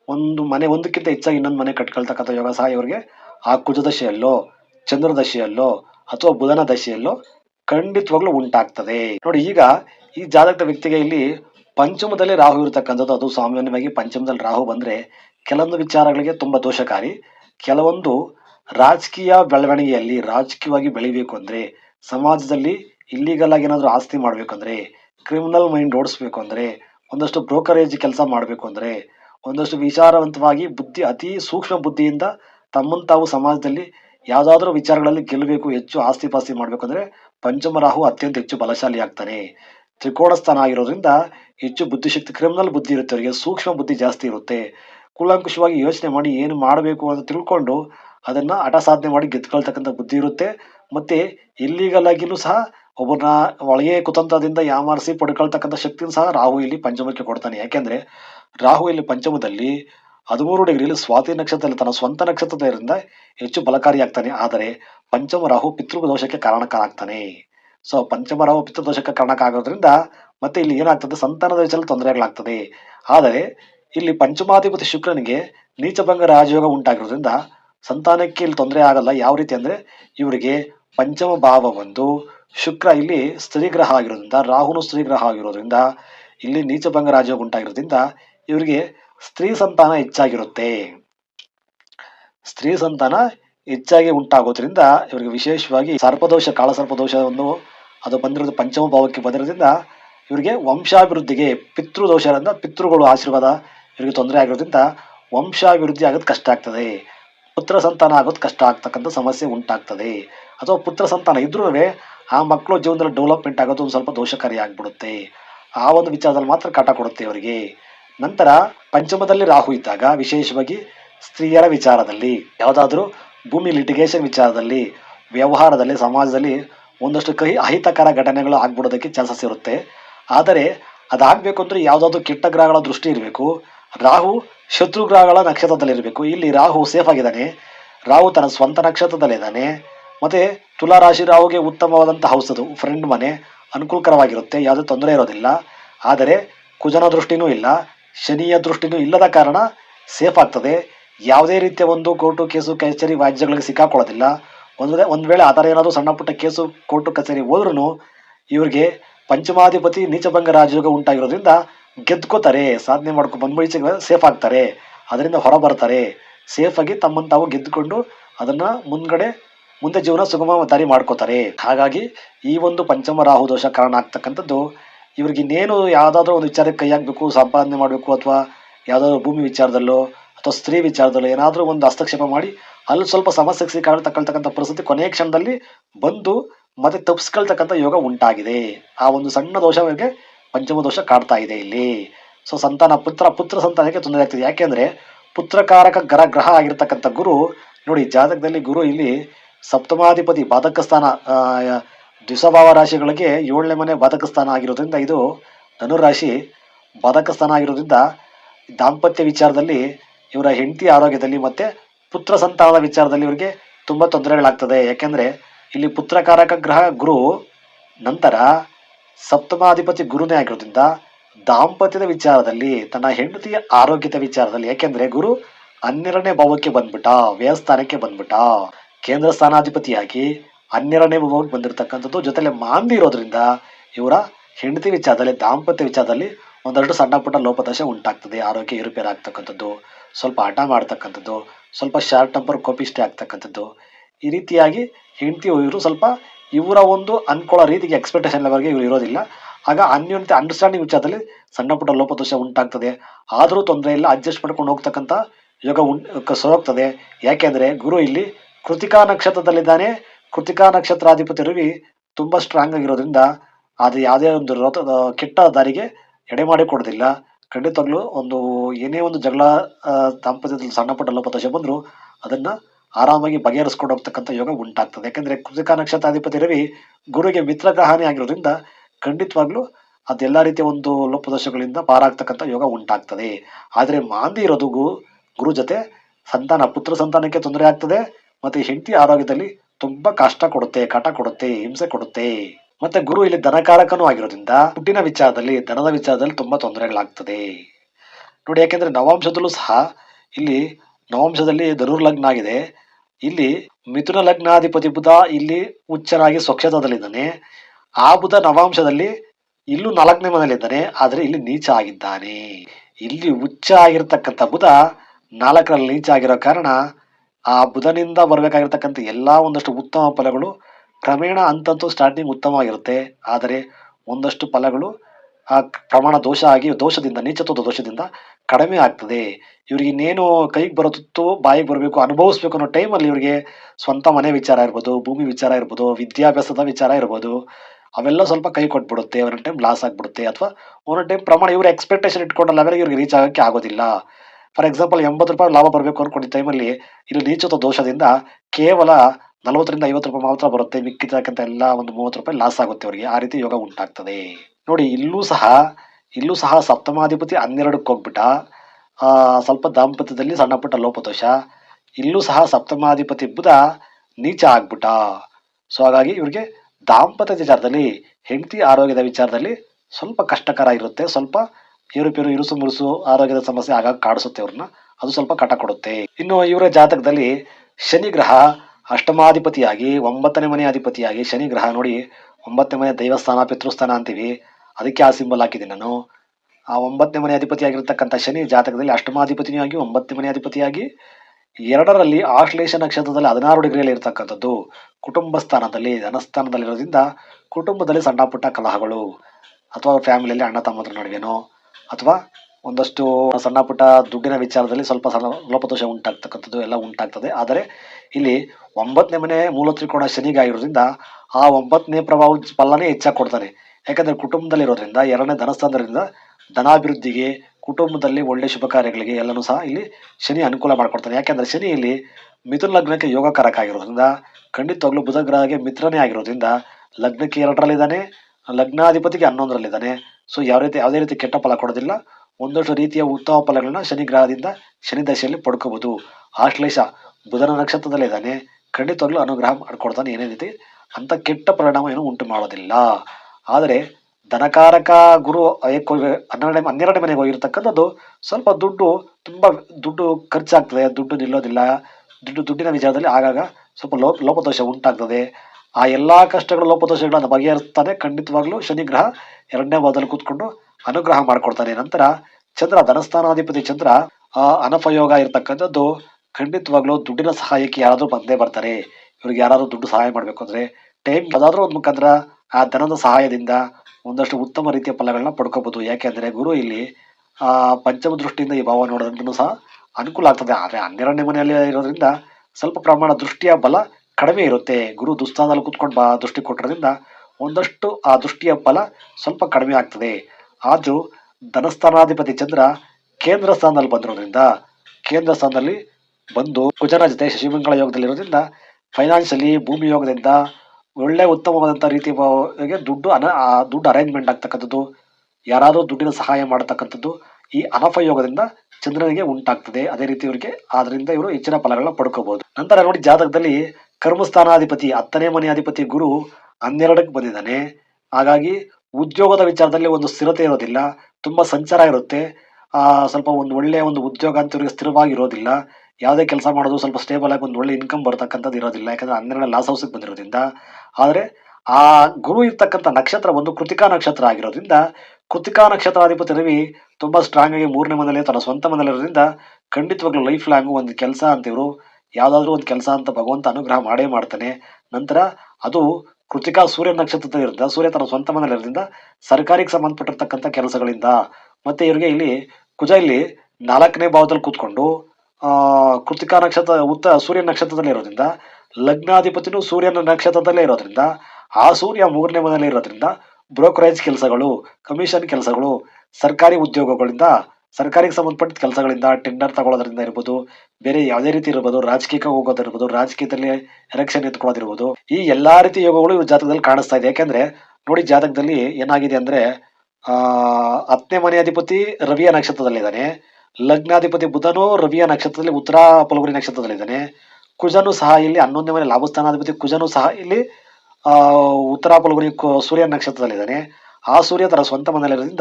ಒಂದು ಮನೆ, ಒಂದಕ್ಕಿಂತ ಹೆಚ್ಚಾಗಿ ಇನ್ನೊಂದು ಮನೆ ಕಟ್ಕೊಳ್ತಕ್ಕಂಥ ಯೋಗ ಸಹ ಇವರಿಗೆ ಆ ಕುಜ ಚಂದ್ರದಶೆಯಲ್ಲೋ ಚಂದ್ರ ದಶೆಯಲ್ಲೋ ಅಥವಾ ಬುಧನ ದಶೆಯಲ್ಲೋ ಖಂಡಿತವಾಗ್ಲೂ ಉಂಟಾಗ್ತದೆ. ನೋಡಿ, ಈಗ ಈ ಜಾತಕದ ವ್ಯಕ್ತಿಗೆ ಇಲ್ಲಿ ಪಂಚಮದಲ್ಲಿ ರಾಹು ಇರತಕ್ಕಂಥದ್ದು. ಅದು ಸಾಮಾನ್ಯವಾಗಿ ಪಂಚಮದಲ್ಲಿ ರಾಹು ಬಂದ್ರೆ ಕೆಲವೊಂದು ವಿಚಾರಗಳಿಗೆ ತುಂಬಾ ದೋಷಕಾರಿ. ಕೆಲವೊಂದು ರಾಜಕೀಯ ಬೆಳವಣಿಗೆಯಲ್ಲಿ ರಾಜಕೀಯವಾಗಿ ಬೆಳಿಬೇಕು ಅಂದ್ರೆ ಸಮಾಜದಲ್ಲಿ ಇಲ್ಲಿಗಲ್ ಆಗಿ ಏನಾದರೂ ಆಸ್ತಿ ಮಾಡಬೇಕು ಅಂದ್ರೆ ಕ್ರಿಮಿನಲ್ ಮೈಂಡ್ ಓಡಿಸ್ಬೇಕು ಅಂದ್ರೆ, ಒಂದಷ್ಟು ಬ್ರೋಕರೇಜ್ ಕೆಲಸ ಮಾಡಬೇಕು ಅಂದ್ರೆ, ಒಂದಷ್ಟು ವಿಚಾರವಂತವಾಗಿ ಬುದ್ಧಿ, ಅತಿ ಸೂಕ್ಷ್ಮ ಬುದ್ಧಿಯಿಂದ ತಮ್ಮನ್ನು ತಾವು ಸಮಾಜದಲ್ಲಿ ಯಾವುದಾದ್ರೂ ವಿಚಾರಗಳಲ್ಲಿ ಗೆಲ್ಲಬೇಕು, ಹೆಚ್ಚು ಆಸ್ತಿ ಪಾಸ್ತಿ ಮಾಡಬೇಕು ಅಂದ್ರೆ ಪಂಚಮ ರಾಹು ಅತ್ಯಂತ ಹೆಚ್ಚು ಬಲಶಾಲಿ ಆಗ್ತಾನೆ. ತ್ರಿಕೋಣ ಸ್ಥಾನ ಆಗಿರೋದ್ರಿಂದ ಹೆಚ್ಚು ಬುದ್ಧಿಶಕ್ತಿ ಕ್ರಿಮಿನಲ್ ಬುದ್ಧಿ ಇರುತ್ತೆ, ಅವರಿಗೆ ಸೂಕ್ಷ್ಮ ಬುದ್ಧಿ ಜಾಸ್ತಿ ಇರುತ್ತೆ. ಕೂಲಂಕುಷವಾಗಿ ಯೋಚನೆ ಮಾಡಿ ಏನು ಮಾಡಬೇಕು ಅಂತ ತಿಳ್ಕೊಂಡು ಅದನ್ನ ಹಠ ಸಾಧನೆ ಮಾಡಿ ಗೆದ್ಕೊಳ್ತಕ್ಕಂಥ ಬುದ್ಧಿ ಇರುತ್ತೆ. ಮತ್ತೆ ಆಗಿನೂ ಸಹ ಒಬ್ಬರನ್ನ ಒಳಗೆ ಕುತಂತ್ರದಿಂದ ಯಾಮಾರಿಸಿ ಪಡ್ಕೊಳ್ತಕ್ಕಂಥ ಶಕ್ತಿನ ಸಹ ರಾಹು ಇಲ್ಲಿ ಪಂಚಮಕ್ಕೆ ಕೊಡ್ತಾನೆ. ಯಾಕೆಂದ್ರೆ ರಾಹು ಇಲ್ಲಿ ಪಂಚಮದಲ್ಲಿ ಹದಿಮೂರು ಡಿಗ್ರಿಲಿ ಸ್ವಾತಿ ನಕ್ಷತ್ರದಲ್ಲಿ ತನ್ನ ಸ್ವಂತ ನಕ್ಷತ್ರದಿಂದ ಹೆಚ್ಚು ಬಲಕಾರಿಯಾಗ್ತಾನೆ. ಆದರೆ ಪಂಚಮ ರಾಹು ಪಿತೃದೋಷಕ್ಕೆ ಕಾರಣಕ್ಕಾಗ್ತಾನೆ. ಸೊ ಪಂಚಮ ರಾಹು ಪಿತೃದೋಷಕ್ಕೆ ಕಾರಣಕ್ಕಾಗೋದ್ರಿಂದ ಮತ್ತೆ ಇಲ್ಲಿ ಏನಾಗ್ತದೆ? ಸಂತಾನದ ವಿಚಾರ ತೊಂದರೆಗಳಾಗ್ತದೆ. ಆದರೆ ಇಲ್ಲಿ ಪಂಚಮಾಧಿಪತಿ ಶುಕ್ರನಿಗೆ ನೀಚಭಂಗ ರಾಜಯೋಗ ಉಂಟಾಗಿರೋದ್ರಿಂದ ಸಂತಾನಕ್ಕೆ ಇಲ್ಲಿ ತೊಂದರೆ ಆಗಲ್ಲ. ಯಾವ ರೀತಿ ಅಂದ್ರೆ ಇವರಿಗೆ ಪಂಚಮ ಭಾವ ಒಂದು ಶುಕ್ರ ಇಲ್ಲಿ ಸ್ತ್ರೀಗ್ರಹ ಆಗಿರೋದ್ರಿಂದ ರಾಹುನು ಸ್ತ್ರೀಗ್ರಹ ಆಗಿರೋದ್ರಿಂದ, ಇಲ್ಲಿ ನೀಚಭಂಗ ರಾಜಯೋಗ ಉಂಟಾಗಿರೋದ್ರಿಂದ ಇವರಿಗೆ ಸ್ತ್ರೀ ಸಂತಾನ ಹೆಚ್ಚಾಗಿರುತ್ತೆ. ಸ್ತ್ರೀ ಸಂತಾನ ಹೆಚ್ಚಾಗಿ ಉಂಟಾಗೋದ್ರಿಂದ ಇವರಿಗೆ ವಿಶೇಷವಾಗಿ ಸರ್ಪದೋಷ ಒಂದು ಅದು ಬಂದಿರೋದು ಪಂಚಮ ಭಾವಕ್ಕೆ ಬಂದಿರೋದ್ರಿಂದ ಇವರಿಗೆ ವಂಶಾಭಿವೃದ್ಧಿಗೆ, ಪಿತೃದೋಷದಿಂದ ಪಿತೃಗಳು ಆಶೀರ್ವಾದ ಇವರಿಗೆ ತೊಂದರೆ ಆಗಿರೋದ್ರಿಂದ ವಂಶಾಭಿವೃದ್ಧಿ ಆಗೋದು ಕಷ್ಟ ಆಗ್ತದೆ. ಪುತ್ರ ಸಂತಾನ ಆಗೋದು ಕಷ್ಟ ಆಗ್ತಕ್ಕಂಥ ಸಮಸ್ಯೆ ಉಂಟಾಗ್ತದೆ. ಅಥವಾ ಪುತ್ರ ಸಂತಾನ ಇದ್ರೂ ಆ ಮಕ್ಕಳು ಜೀವನದಲ್ಲಿ ಡೆವಲಪ್ಮೆಂಟ್ ಆಗೋದು ಒಂದು ಸ್ವಲ್ಪ ದೋಷಕಾರಿ ಆಗಿಬಿಡುತ್ತೆ. ಆ ಒಂದು ವಿಚಾರದಲ್ಲಿ ಮಾತ್ರ ಕಾಟ ಕೊಡುತ್ತೆ ಅವರಿಗೆ. ನಂತರ ಪಂಚಮದಲ್ಲಿ ರಾಹು ಇದ್ದಾಗ ವಿಶೇಷವಾಗಿ ಸ್ತ್ರೀಯರ ವಿಚಾರದಲ್ಲಿ, ಯಾವುದಾದ್ರೂ ಭೂಮಿ ಲಿಟಿಗೇಷನ್ ವಿಚಾರದಲ್ಲಿ, ವ್ಯವಹಾರದಲ್ಲಿ, ಸಮಾಜದಲ್ಲಿ ಒಂದಷ್ಟು ಕಹಿ ಅಹಿತಕರ ಘಟನೆಗಳು ಆಗ್ಬಿಡೋದಕ್ಕೆ ಚಾನ್ಸಸ್ ಇರುತ್ತೆ. ಆದರೆ ಅದಾಗಬೇಕು ಅಂದ್ರೆ ಯಾವುದಾದ್ರೂ ಕೆಟ್ಟ ಗ್ರಹಗಳ ದೃಷ್ಟಿ ಇರಬೇಕು. ರಾಹು ಶತ್ರು ಗ್ರಹಗಳ ನಕ್ಷತ್ರದಲ್ಲಿರಬೇಕು. ಇಲ್ಲಿ ರಾಹು ಸೇಫ್ ಆಗಿದ್ದಾನೆ. ರಾಹು ತನ್ನ ಸ್ವಂತ ನಕ್ಷತ್ರದಲ್ಲಿದ್ದಾನೆ. ಮತ್ತೆ ತುಲಾ ರಾಶಿ ರಾಹುಗೆ ಉತ್ತಮವಾದಂಥ ಹೌಸ್ ಅದು ಫ್ರೆಂಡ್ ಮನೆ, ಅನುಕೂಲಕರವಾಗಿರುತ್ತೆ. ಯಾವುದೇ ತೊಂದರೆ ಇರೋದಿಲ್ಲ. ಆದರೆ ಕುಜನ ದೃಷ್ಟಿನೂ ಇಲ್ಲ, ಶನಿಯ ದೃಷ್ಟಿನೂ ಇಲ್ಲದ ಕಾರಣ ಸೇಫ್ ಆಗ್ತದೆ. ಯಾವುದೇ ರೀತಿಯ ಒಂದು ಕೋರ್ಟು, ಕೇಸು, ಕಚೇರಿ, ವ್ಯಾಜ್ಯಗಳಿಗೆ ಸಿಕ್ಕಾಕೊಳ್ಳೋದಿಲ್ಲ. ಒಂದು ಒಂದು ವೇಳೆ ಆ ಥರ ಏನಾದರೂ ಸಣ್ಣ ಪುಟ್ಟ ಕೇಸು, ಕೋರ್ಟು, ಕಚೇರಿ ಹೋದ್ರೂ ಇವರಿಗೆ ಪಂಚಮಾಧಿಪತಿ, ನೀಚಭಂಗ ರಾಜಯೋಗ ಉಂಟಾಗಿರೋದ್ರಿಂದ ಗೆದ್ಕೋತಾರೆ, ಸಾಧನೆ ಮಾಡ್ಕೊಂಡು ಬಂದ್ಬಳಿಸಿಗೆ ಸೇಫ್ ಆಗ್ತಾರೆ, ಅದರಿಂದ ಹೊರ ಬರ್ತಾರೆ. ಆಗಿ ತಮ್ಮನ್ನು ತಾವು ಗೆದ್ದುಕೊಂಡು ಅದನ್ನ ಮುಂದ್ಗಡೆ, ಮುಂದೆ ಜೀವನ ಸುಗಮ ದಾರಿ ಮಾಡ್ಕೋತಾರೆ. ಹಾಗಾಗಿ ಈ ಒಂದು ಪಂಚಮ ರಾಹು ದೋಷ ಕಾರಣ ಆಗ್ತಕ್ಕಂಥದ್ದು, ಇವ್ರಿಗೆ ಇನ್ನೇನು ಯಾವುದಾದ್ರೂ ಒಂದು ವಿಚಾರಕ್ಕೆ ಕೈ ಹಾಕಬೇಕು, ಸಂಪಾದನೆ ಮಾಡಬೇಕು ಅಥವಾ ಯಾವುದಾದ್ರೂ ಭೂಮಿ ವಿಚಾರದಲ್ಲೋ ಅಥವಾ ಸ್ತ್ರೀ ವಿಚಾರದಲ್ಲೋ ಏನಾದರೂ ಒಂದು ಹಸ್ತಕ್ಷೇಪ ಮಾಡಿ, ಅಲ್ಲಿ ಸ್ವಲ್ಪ ಸಮಸ್ಯೆ ಸಿಕ್ಕಾಗ ತಗೊಳ್ತಕ್ಕಂಥ ಪರಿಸ್ಥಿತಿ ಕೊನೆಯ ಕ್ಷಣದಲ್ಲಿ ಬಂದು ಮತ್ತೆ ತಪ್ಪಿಸ್ಕೊಳ್ತಕ್ಕಂಥ ಯೋಗ ಉಂಟಾಗಿದೆ. ಆ ಒಂದು ಸಣ್ಣ ದೋಷ ಅವರಿಗೆ ಪಂಚಮ ದೋಷ ಕಾಡ್ತಾ ಇದೆ ಇಲ್ಲಿ. ಸೊ ಸಂತಾನ ಪುತ್ರ ಪುತ್ರ ಸಂತಾನಕ್ಕೆ ತೊಂದರೆ ಆಗ್ತದೆ? ಯಾಕೆಂದ್ರೆ ಪುತ್ರಕಾರಕ ಗ್ರಹ ಗ್ರಹ ಆಗಿರ್ತಕ್ಕಂಥ ಗುರು, ನೋಡಿ ಜಾತಕದಲ್ಲಿ ಗುರು ಇಲ್ಲಿ ಸಪ್ತಮಾಧಿಪತಿ ಬಾಧಕ ಸ್ಥಾನ ದ್ವಿಸಭಾವ ರಾಶಿಗಳಿಗೆ ಏಳನೇ ಮನೆ ಬಾಧಕ ಸ್ಥಾನ ಆಗಿರೋದ್ರಿಂದ ಇದು ಧನುರಾಶಿ ಬಾಧಕ ಸ್ಥಾನ ಆಗಿರೋದ್ರಿಂದ ದಾಂಪತ್ಯ ವಿಚಾರದಲ್ಲಿ ಇವರ ಹೆಂಡತಿ ಆರೋಗ್ಯದಲ್ಲಿ ಮತ್ತೆ ಪುತ್ರ ಸಂತಾನದ ವಿಚಾರದಲ್ಲಿ ಇವರಿಗೆ ತುಂಬಾ ತೊಂದರೆಗಳಾಗ್ತದೆ. ಯಾಕೆಂದ್ರೆ ಇಲ್ಲಿ ಪುತ್ರಕಾರಕ ಗ್ರಹ ಗುರು ನಂತರ ಸಪ್ತಮಾಧಿಪತಿ ಗುರುನೇ ಆಗಿರೋದ್ರಿಂದ ದಾಂಪತ್ಯದ ವಿಚಾರದಲ್ಲಿ, ತನ್ನ ಹೆಂಡತಿಯ ಆರೋಗ್ಯದ ವಿಚಾರದಲ್ಲಿ, ಯಾಕೆಂದ್ರೆ ಗುರು ಹನ್ನೆರಡನೇ ಭಾವಕ್ಕೆ ಬಂದ್ಬಿಟ್ಟ, ವ್ಯಯಸ್ಥಾನಕ್ಕೆ ಬಂದ್ಬಿಟ್ಟ. ಕೇಂದ್ರ ಸ್ಥಾನಾಧಿಪತಿಯಾಗಿ ಹನ್ನೆರಡನೇ ಭಾವಕ್ಕೆ ಬಂದಿರತಕ್ಕಂಥದ್ದು. ಜೊತೆಲೆ ಮಾಂದಿ ಇರೋದ್ರಿಂದ ಇವರ ಹೆಂಡತಿ ವಿಚಾರದಲ್ಲಿ, ದಾಂಪತ್ಯ ವಿಚಾರದಲ್ಲಿ ಒಂದೆರಡು ಸಣ್ಣ ಪುಟ್ಟ ಲೋಪದೋಷ ಉಂಟಾಗ್ತದೆ. ಆರೋಗ್ಯ ಏರುಪೇರು ಆಗ್ತಕ್ಕಂಥದ್ದು ಸ್ವಲ್ಪ ಹಠ ಮಾಡ್ತಕ್ಕಂಥದ್ದು, ಸ್ವಲ್ಪ ಶಾರ್ಟ್ ಟೆಂಪರ್ ಕೋಪಿಷ್ಟೇ ಆಗ್ತಕ್ಕಂಥದ್ದು. ಈ ರೀತಿಯಾಗಿ ಹೆಂಡತಿ ಇವರು ಸ್ವಲ್ಪ ಇವರ ಒಂದು ಅನ್ಕೊಳ್ಳೋ ರೀತಿಗೆ ಎಕ್ಸ್ಪೆಕ್ಟೇಷನ್ ಲೆವೆಲ್ಗೆ ಇವರು ಇರೋದಿಲ್ಲ. ಆಗ ಅನ್ಯೂನತೆ ಅಂಡರ್ಸ್ಟ್ಯಾಂಡಿಂಗ್ ವಿಚಾರದಲ್ಲಿ ಸಣ್ಣ ಪುಟ್ಟ ಲೋಪದೋಷ ಉಂಟಾಗ್ತದೆ. ಆದರೂ ತೊಂದರೆ ಇಲ್ಲ ಅಡ್ಜಸ್ಟ್ ಮಾಡ್ಕೊಂಡು ಹೋಗ್ತಕ್ಕಂಥ ಯೋಗ ಉಂಟು ಸರೋಗ್ತದೆ ಯಾಕೆಂದರೆ ಗುರು ಇಲ್ಲಿ ಕೃತಿಕಾ ನಕ್ಷತ್ರದಲ್ಲಿದ್ದಾನೆ. ಕೃತಿಕಾ ನಕ್ಷತ್ರಾಧಿಪತಿ ರವಿ ತುಂಬ ಸ್ಟ್ರಾಂಗ್ ಆಗಿರೋದ್ರಿಂದ ಅದು ಯಾವುದೇ ಒಂದು ಕೆಟ್ಟ ದಾರಿಗೆ ಎಡೆ ಮಾಡಿ ಕೊಡೋದಿಲ್ಲ. ಖಂಡಿತವಾಗ್ಲೂ ಒಂದು ಏನೇ ಒಂದು ಜಗಳ ದಾಂಪತ್ಯದಲ್ಲಿ ಸಣ್ಣ ಪುಟ್ಟ ಲೋಪದೋಷ ಬಂದರೂ ಅದನ್ನ ಆರಾಮಾಗಿ ಬಗೆಹರಿಸ್ಕೊಂಡು ಹೋಗ್ತಕ್ಕಂಥ ಯೋಗ ಉಂಟಾಗ್ತದೆ. ಯಾಕಂದರೆ ಕೃತಿಕ ನಕ್ಷತ್ರಾಧಿಪತಿ ರವಿ ಗುರುಗೆ ಮಿತ್ರ ಆಗಿರೋದ್ರಿಂದ ಖಂಡಿತವಾಗ್ಲೂ ಅದೆಲ್ಲ ರೀತಿಯ ಒಂದು ಲೋಪದೋಷಗಳಿಂದ ಪಾರಾಗ್ತಕ್ಕಂಥ ಯೋಗ ಉಂಟಾಗ್ತದೆ. ಆದರೆ ಮಾಂದಿ ಇರೋದು ಗುರು ಜೊತೆ ಸಂತಾನ, ಪುತ್ರ ಸಂತಾನಕ್ಕೆ ತೊಂದರೆ ಆಗ್ತದೆ, ಮತ್ತೆ ಹೆಂಡತಿ ಆರೋಗ್ಯದಲ್ಲಿ ತುಂಬಾ ಕಷ್ಟ ಕೊಡುತ್ತೆ, ಕಟ ಕೊಡುತ್ತೆ, ಹಿಂಸೆ ಕೊಡುತ್ತೆ. ಮತ್ತೆ ಗುರು ಇಲ್ಲಿ ಧನಕಾರಕನೂ ಆಗಿರೋದ್ರಿಂದ ದುಡ್ಡಿನ ವಿಚಾರದಲ್ಲಿ, ಧನದ ವಿಚಾರದಲ್ಲಿ ತುಂಬಾ ತೊಂದರೆಗಳಾಗ್ತದೆ. ನೋಡಿ, ಯಾಕೆಂದ್ರೆ ನವಾಂಶದಲ್ಲೂ ಸಹ ಇಲ್ಲಿ ನವಾಂಶದಲ್ಲಿ ಧನುರ್ ಲಗ್ನ ಆಗಿದೆ. ಇಲ್ಲಿ ಮಿಥುನ ಲಗ್ನಾಧಿಪತಿ ಬುಧ ಇಲ್ಲಿ ಉಚ್ಚನಾಗಿ ಸ್ವಕ್ಷೇತ್ರದಲ್ಲಿದ್ದಾನೆ ಆ ಬುಧ ನವಾಂಶದಲ್ಲಿ ಇಲ್ಲೂ ನಾಲ್ಕನೇ ಮನೆಯಲ್ಲಿದ್ದಾನೆ, ಆದರೆ ಇಲ್ಲಿ ನೀಚ ಆಗಿದ್ದಾನೆ. ಇಲ್ಲಿ ಉಚ್ಚ ಆಗಿರ್ತಕ್ಕಂಥ ಬುಧ ನಾಲ್ಕರಲ್ಲಿ ನೀಚ ಆಗಿರೋ ಕಾರಣ ಆ ಬುಧನಿಂದ ಬರಬೇಕಾಗಿರ್ತಕ್ಕಂಥ ಎಲ್ಲಾ ಒಂದಷ್ಟು ಉತ್ತಮ ಫಲಗಳು ಕ್ರಮೇಣ ಅಂತಂತೂ ಸ್ಟಾರ್ಟಿಂಗ್ ಉತ್ತಮವಾಗಿರುತ್ತೆ. ಆದರೆ ಒಂದಷ್ಟು ಫಲಗಳು ಆ ಪ್ರಮಾಣ ದೋಷ ಆಗಿ, ದೋಷದಿಂದ, ನೀಚತ್ವದ ದೋಷದಿಂದ ಕಡಿಮೆ ಆಗ್ತದೆ. ಇವ್ರಿಗೆ ಇನ್ನೇನು ಕೈಗೆ ಬರುತ್ತೋ ಬಾಯಿಗೆ ಬರಬೇಕು, ಅನುಭವಿಸ್ಬೇಕು ಅನ್ನೋ ಟೈಮಲ್ಲಿ ಇವ್ರಿಗೆ ಸ್ವಂತ ಮನೆ ವಿಚಾರ ಇರ್ಬೋದು, ಭೂಮಿ ವಿಚಾರ ಇರ್ಬೋದು, ವಿದ್ಯಾಭ್ಯಾಸದ ವಿಚಾರ ಇರ್ಬೋದು, ಅವೆಲ್ಲ ಸ್ವಲ್ಪ ಕೈ ಕೊಟ್ಬಿಡುತ್ತೆ. ಒಂದೊಂದು ಟೈಮ್ ಲಾಸ್ ಆಗಿಬಿಡುತ್ತೆ. ಅಥವಾ ಒಂದೊಂದು ಟೈಮ್ ಪ್ರಮಾಣ ಇವ್ರ ಎಕ್ಸ್ಪೆಕ್ಟೇಷನ್ ಇಟ್ಕೊಂಡ ಲೆವೆಲ್ಗೆ ಇವ್ರಿಗೆ ರೀಚ್ ಆಗೋಕ್ಕೆ ಆಗೋದಿಲ್ಲ. ಫಾರ್ ಎಕ್ಸಾಂಪಲ್ ಎಂಬತ್ತು ರೂಪಾಯಿ ಲಾಭ ಬರಬೇಕು ಅನ್ಕೊಂಡಿದ್ದ ಟೈಮಲ್ಲಿ ಇಲ್ಲಿ ನೀಚತ್ವ ದೋಷದಿಂದ ಕೇವಲ ನಲವತ್ತರಿಂದ ಐವತ್ತು ರೂಪಾಯಿ ಮಾತ್ರ ಬರುತ್ತೆ. ಮಿಕ್ಕಿದಕ್ಕಂಥ ಎಲ್ಲ ಒಂದು ಮೂವತ್ತು ರೂಪಾಯಿ ಲಾಸ್ ಆಗುತ್ತೆ ಅವರಿಗೆ. ಆ ರೀತಿ ಯೋಗ ಉಂಟಾಗ್ತದೆ. ನೋಡಿ, ಇಲ್ಲೂ ಸಹ ಇಲ್ಲೂ ಸಹ ಸಪ್ತಮಾಧಿಪತಿ ಹನ್ನೆರಡಕ್ಕೆ ಹೋಗ್ಬಿಟ್ಟ. ಸ್ವಲ್ಪ ದಾಂಪತ್ಯದಲ್ಲಿ ಸಣ್ಣ ಪುಟ್ಟ ಲೋಪದೋಷ. ಇಲ್ಲೂ ಸಹ ಸಪ್ತಮಾಧಿಪತಿ ಬುಧ ನೀಚ ಆಗ್ಬಿಟ್ಟ. ಸೊ ಹಾಗಾಗಿ ಇವ್ರಿಗೆ ದಾಂಪತ್ಯ ವಿಚಾರದಲ್ಲಿ, ಹೆಂಡತಿ ಆರೋಗ್ಯದ ವಿಚಾರದಲ್ಲಿ ಸ್ವಲ್ಪ ಕಷ್ಟಕರ ಇರುತ್ತೆ. ಸ್ವಲ್ಪ ಏರುಪೇರು ಇರುಸು ಮುರುಸು ಆರೋಗ್ಯದ ಸಮಸ್ಯೆ ಆಗಾಗ ಕಾಡಿಸುತ್ತೆ ಅವ್ರನ್ನ ಅದು ಸ್ವಲ್ಪ ಕಟ ಕೊಡುತ್ತೆ. ಇನ್ನು ಇವರ ಜಾತಕದಲ್ಲಿ ಶನಿ ಗ್ರಹ ಅಷ್ಟಮಾಧಿಪತಿಯಾಗಿ, ಒಂಬತ್ತನೇ ಮನೆ ಅಧಿಪತಿಯಾಗಿ ಶನಿ ಗ್ರಹ ನೋಡಿ, ಒಂಬತ್ತನೇ ಮನೆ ದೈವಸ್ಥಾನ, ಪಿತೃಸ್ಥಾನ ಅಂತೀವಿ. ಅದಕ್ಕೆ ಆ ಸಿಂಬಲ್ ಹಾಕಿದ್ದೀನಿ ನಾನು. ಆ ಒಂಬತ್ತನೇ ಮನೆ ಅಧಿಪತಿಯಾಗಿರ್ತಕ್ಕಂಥ ಶನಿ ಜಾತಕದಲ್ಲಿ ಅಷ್ಟಮಾಧಿಪತಿಯಾಗಿ ಒಂಬತ್ತನೇ ಮನೆ ಅಧಿಪತಿಯಾಗಿ, ಎರಡರಲ್ಲಿ ಆಶ್ಲೇಷ ನಕ್ಷತ್ರದಲ್ಲಿ ಹದಿನಾರು ಡಿಗ್ರಿಯಲ್ಲಿ ಇರತಕ್ಕಂಥದ್ದು. ಕುಟುಂಬ ಸ್ಥಾನದಲ್ಲಿ ಧನಸ್ಥಾನದಲ್ಲಿರೋದ್ರಿಂದ ಕುಟುಂಬದಲ್ಲಿ ಸಣ್ಣ ಪುಟ್ಟ ಕಲಹಗಳು. ಅಥವಾ ಫ್ಯಾಮಿಲಿಯಲ್ಲಿ ಅಣ್ಣ ತಮ್ಮದ್ರ ನಡುವೆನೋ, ಅಥವಾ ಒಂದಷ್ಟು ಸಣ್ಣ ಪುಟ್ಟ ದುಡ್ಡಿನ ವಿಚಾರದಲ್ಲಿ ಸ್ವಲ್ಪ ಸಣ್ಣ ಲೋಪದೋಷ ಉಂಟಾಗ್ತಕ್ಕಂಥದ್ದು ಎಲ್ಲ ಉಂಟಾಗ್ತದೆ. ಆದರೆ ಇಲ್ಲಿ ಒಂಬತ್ತನೇ ಮನೆ ಮೂಲ ತ್ರಿಕೋಣ ಶನಿಗಾಗಿರೋದ್ರಿಂದ ಆ ಒಂಬತ್ತನೇ ಪ್ರಭಾವ ಫಲನೇ ಹೆಚ್ಚಾಗಿ ಕೊಡ್ತಾನೆ ಯಾಕಂದ್ರೆ ಕುಟುಂಬದಲ್ಲಿರೋದ್ರಿಂದ, ಎರಡನೇ ಧನಸ್ಥಾನದಿಂದ ಧನಾಭಿವೃದ್ಧಿಗೆ, ಕುಟುಂಬದಲ್ಲಿ ಒಳ್ಳೆ ಶುಭ ಕಾರ್ಯಗಳಿಗೆ ಎಲ್ಲನೂ ಸಹ ಇಲ್ಲಿ ಶನಿ ಅನುಕೂಲ ಮಾಡಿಕೊಡ್ತಾನೆ ಯಾಕೆಂದ್ರೆ ಶನಿ ಇಲ್ಲಿ ಮಿಥುನ ಲಗ್ನಕ್ಕೆ ಯೋಗಕಾರಕ ಆಗಿರೋದ್ರಿಂದ, ಖಂಡಿತವಾಗ್ಲೂ ಬುಧ ಗ್ರಹಕ್ಕೆ ಮಿತ್ರನೇ ಆಗಿರೋದ್ರಿಂದ ಲಗ್ನಕ್ಕೆ ಎರಡರಲ್ಲಿದ್ದಾನೆ, ಲಗ್ನಾಧಿಪತಿಗೆ ಹನ್ನೊಂದರಲ್ಲಿದ್ದಾನೆ. ಸೊ ಯಾವ ರೀತಿ, ಯಾವುದೇ ರೀತಿ ಕೆಟ್ಟ ಫಲ ಕೊಡೋದಿಲ್ಲ. ಒಂದಷ್ಟು ರೀತಿಯ ಉತ್ತಮ ಫಲಗಳನ್ನ ಶನಿ ಗ್ರಹದಿಂದ ಶನಿ ದಶೆಯಲ್ಲಿ ಪಡ್ಕೋಬಹುದು ಆಶ್ಲೇಷ ಬುಧನ ನಕ್ಷತ್ರದಲ್ಲಿದ್ದಾನೆ. ಖಂಡಿತವಾಗ್ಲೂ ಅನುಗ್ರಹ ಮಾಡ್ಕೊಡ್ತಾನೆ ಏನೇ ರೀತಿ. ಅಂತ ಕೆಟ್ಟ ಪರಿಣಾಮ ಏನು ಉಂಟು ಮಾಡೋದಿಲ್ಲ. ಆದರೆ ಧನಕಾರಕ ಗುರು ಹನ್ನೆರಡನೇ ಹನ್ನೆರಡನೇ ಮನೆಗೆ ಹೋಗಿರ್ತಕ್ಕಂಥದ್ದು ಸ್ವಲ್ಪ ದುಡ್ಡು ತುಂಬ ದುಡ್ಡು ಖರ್ಚಾಗ್ತದೆ, ದುಡ್ಡು ನಿಲ್ಲೋದಿಲ್ಲ, ದುಡ್ಡು ದುಡ್ಡಿನ ವಿಚಾರದಲ್ಲಿ ಆಗಾಗ ಸ್ವಲ್ಪ ಲೋಪ ಲೋಪದೋಷ ಉಂಟಾಗ್ತದೆ. ಆ ಎಲ್ಲ ಕಷ್ಟಗಳು, ಲೋಪದೋಷಗಳನ್ನು ಬಗೆಹರಿಸ್ತಾನೆ ಖಂಡಿತವಾಗ್ಲೂ ಶನಿಗ್ರಹ ಎರಡನೇ ಭಾವದಲ್ಲಿ ಕೂತ್ಕೊಂಡು ಅನುಗ್ರಹ ಮಾಡಿಕೊಡ್ತಾನೆ. ನಂತರ ಚಂದ್ರ ಧನಸ್ಥಾನಾಧಿಪತಿ ಚಂದ್ರ ಆ ಅನಪಯೋಗ ಇರತಕ್ಕಂಥದ್ದು ಖಂಡಿತವಾಗ್ಲೂ ದುಡ್ಡಿನ ಸಹಾಯಕ್ಕೆ ಯಾರಾದರೂ ಬಂದೇ ಬರ್ತಾರೆ. ಇವ್ರಿಗೆ ಯಾರಾದರೂ ದುಡ್ಡು ಸಹಾಯ ಮಾಡಬೇಕು ಅಂದರೆ ಟೈಮ್ ಯಾವುದಾದ್ರೂ ಒಂದು ಮುಖಾಂತರ ಆ ಧನದ ಸಹಾಯದಿಂದ ಒಂದಷ್ಟು ಉತ್ತಮ ರೀತಿಯ ಫಲಗಳನ್ನ ಪಡ್ಕೋಬಹುದು ಯಾಕೆಂದ್ರೆ ಗುರು ಇಲ್ಲಿ, ಆ, ಪಂಚಮ ದೃಷ್ಟಿಯಿಂದ ಈ ಭಾವ ನೋಡೋದ್ರೂ ಸಹ ಅನುಕೂಲ ಆಗ್ತದೆ. ಆದರೆ ಹನ್ನೆರಡನೇ ಮನೆಯಲ್ಲಿ ಇರೋದ್ರಿಂದ ಸ್ವಲ್ಪ ಪ್ರಮಾಣ ದೃಷ್ಟಿಯ ಬಲ ಕಡಿಮೆ ಇರುತ್ತೆ. ಗುರು ದುಸ್ಥಾನದಲ್ಲಿ ಕುತ್ಕೊಂಡು ಬಾ ದೃಷ್ಟಿ ಕೊಟ್ಟಿರೋದ್ರಿಂದ ಒಂದಷ್ಟು ಆ ದೃಷ್ಟಿಯ ಬಲ ಸ್ವಲ್ಪ ಕಡಿಮೆ ಆಗ್ತದೆ. ಆದರೂ ಧನಸ್ಥಾನಾಧಿಪತಿ ಚಂದ್ರ ಕೇಂದ್ರ ಸ್ಥಾನದಲ್ಲಿ ಬಂದಿರೋದ್ರಿಂದ, ಕೇಂದ್ರ ಸ್ಥಾನದಲ್ಲಿ ಬಂದು ಕುಜನ ಜೊತೆ ಶಶಿಮಂಗಳ ಯೋಗದಲ್ಲಿರೋದ್ರಿಂದ ಫೈನಾನ್ಷಿಯಲಿ ಭೂಮಿ ಯೋಗದಿಂದ ಒಳ್ಳೆ ಉತ್ತಮವಾದಂಥ ರೀತಿ ದುಡ್ಡು ಅನ ಆ ದುಡ್ಡು ಅರೇಂಜ್ಮೆಂಟ್ ಆಗ್ತಕ್ಕಂಥದ್ದು, ಯಾರಾದರೂ ದುಡ್ಡಿನ ಸಹಾಯ ಮಾಡತಕ್ಕಂಥದ್ದು ಈ ಅನಪಯೋಗದಿಂದ ಚಂದ್ರನಿಗೆ ಉಂಟಾಗ್ತದೆ. ಅದೇ ರೀತಿ ಇವರಿಗೆ ಆದ್ರಿಂದ ಇವರು ಹೆಚ್ಚಿನ ಫಲಗಳನ್ನ ಪಡ್ಕೋಬಹುದು ನಂತರ ನೋಡಿ ಜಾತಕದಲ್ಲಿ ಕರ್ಮಸ್ಥಾನಾಧಿಪತಿ, ಹತ್ತನೇ ಮನೆ ಅಧಿಪತಿ ಗುರು ಹನ್ನೆರಡಕ್ಕೆ ಬಂದಿದ್ದಾನೆ. ಹಾಗಾಗಿ ಉದ್ಯೋಗದ ವಿಚಾರದಲ್ಲಿ ಒಂದು ಸ್ಥಿರತೆ ಇರೋದಿಲ್ಲ, ತುಂಬಾ ಸಂಚಾರ ಇರುತ್ತೆ. ಆ, ಸ್ವಲ್ಪ ಒಂದು ಒಳ್ಳೆಯ ಒಂದು ಉದ್ಯೋಗ ಅಂತ ಇವರಿಗೆ ಸ್ಥಿರವಾಗಿ ಇರೋದಿಲ್ಲ. ಯಾವುದೇ ಕೆಲಸ ಮಾಡೋದು ಸ್ವಲ್ಪ ಸ್ಟೇಬಲ್ ಆಗಿ ಒಂದು ಒಳ್ಳೆ ಇನ್ಕಮ್ ಬರ್ತಕ್ಕಂಥದ್ದು ಇರೋದಿಲ್ಲ. ಯಾಕಂದ್ರೆ ಹನ್ನೆರಡು ಲಾಸ್ ಹೌಸ್ಗೆ ಬಂದಿರೋದ್ರಿಂದ. ಆದರೆ ಆ ಗುರು ಇರ್ತಕ್ಕಂಥ ನಕ್ಷತ್ರ ಒಂದು ಕೃತಿಕಾ ನಕ್ಷತ್ರ ಆಗಿರೋದ್ರಿಂದ, ಕೃತಿಕಾ ನಕ್ಷತ್ರಾಧಿಪತಿ ರವಿ ತುಂಬ ಸ್ಟ್ರಾಂಗ್ ಆಗಿ ಮೂರನೇ ಮನೇಲಿ ತನ್ನ ಸ್ವಂತ ಮನೇಲಿರೋದ್ರಿಂದ ಖಂಡಿತವಾಗ್ಲೂ ಲೈಫ್ ಲಾಂಗ್ ಒಂದು ಕೆಲಸ ಅಂತ ಇವರು ಯಾವುದಾದ್ರೂ ಒಂದು ಕೆಲಸ ಅಂತ ಭಗವಂತ ಅನುಗ್ರಹ ಮಾಡೇ ಮಾಡ್ತಾನೆ. ನಂತರ ಅದು ಕೃತಿಕಾ ಸೂರ್ಯ ನಕ್ಷತ್ರದಲ್ಲಿ ಇರೋದ್ರಿಂದ ಸೂರ್ಯ ತನ್ನ ಸ್ವಂತ ಮನೇಲಿರೋದ್ರಿಂದ ಸರ್ಕಾರಿಗೆ ಸಂಬಂಧಪಟ್ಟಿರ್ತಕ್ಕಂಥ ಕೆಲಸಗಳಿಂದ. ಮತ್ತೆ ಇವರಿಗೆ ಇಲ್ಲಿ ಕುಜ ಇಲ್ಲಿ ನಾಲ್ಕನೇ ಭಾವದಲ್ಲಿ ಕೂತ್ಕೊಂಡು ಕೃತಿಕಾ ನಕ್ಷತ್ರ, ಉತ್ತ ಸೂರ್ಯ ನಕ್ಷತ್ರದಲ್ಲಿ ಇರೋದ್ರಿಂದ, ಲಗ್ನಾಧಿಪತಿನೂ ಸೂರ್ಯನ ನಕ್ಷತ್ರದಲ್ಲೇ ಇರೋದ್ರಿಂದ, ಆ ಸೂರ್ಯ ಮೂರನೇ ಮನೆಯಲ್ಲಿ ಇರೋದ್ರಿಂದ, ಬ್ರೋಕರೇಜ್ ಕೆಲಸಗಳು, ಕಮಿಷನ್ ಕೆಲಸಗಳು, ಸರ್ಕಾರಿ ಉದ್ಯೋಗಗಳಿಂದ, ಸರ್ಕಾರಿಗೆ ಸಂಬಂಧಪಟ್ಟ ಕೆಲಸಗಳಿಂದ ಟೆಂಡರ್ ತಗೊಳ್ಳೋದ್ರಿಂದ ಇರ್ಬೋದು, ಬೇರೆ ಯಾವುದೇ ರೀತಿ ಇರ್ಬೋದು, ರಾಜಕೀಯಕ್ಕೆ ಹೋಗೋದಿರ್ಬೋದು, ರಾಜಕೀಯದಲ್ಲಿ ಎಲೆಕ್ಷನ್ ಎತ್ಕೊಳ್ಳೋದಿರ್ಬೋದು, ಈ ಎಲ್ಲಾ ರೀತಿ ಯೋಗಗಳು ಇವ್ರ ಜಾತಕದಲ್ಲಿ ಕಾಣಿಸ್ತಾ ಇದೆ. ಯಾಕೆಂದ್ರೆ, ನೋಡಿ ಜಾತಕದಲ್ಲಿ ಏನಾಗಿದೆ ಅಂದ್ರೆ, ಆ, ಹತ್ತನೇ ಮನೆ ಅಧಿಪತಿ ರವಿಯ ನಕ್ಷತ್ರದಲ್ಲಿದ್ದಾನೆ. ಲಗ್ನಾಧಿಪತಿ ಬುಧನು ರವಿಯ ನಕ್ಷತ್ರದಲ್ಲಿ ಉತ್ತರ ನಕ್ಷತ್ರದಲ್ಲಿ ಇದ್ದಾನೆ ಕುಜನು ಸಹ ಇಲ್ಲಿ ಹನ್ನೊಂದನೇ ಮನೆ ಲಾಭಸ್ಥಾನಾಧಿಪತಿ ಕುಜನು ಸಹ ಇಲ್ಲಿ ಉತ್ತರ ಫಲ್ಗುಣಿ ಕು- ಸೂರ್ಯ ನಕ್ಷತ್ರದಲ್ಲಿದ್ದಾನೆ. ಆ ಸೂರ್ಯ ತರ ಸ್ವಂತ ಮನೆಯಲ್ಲಿರೋದ್ರಿಂದ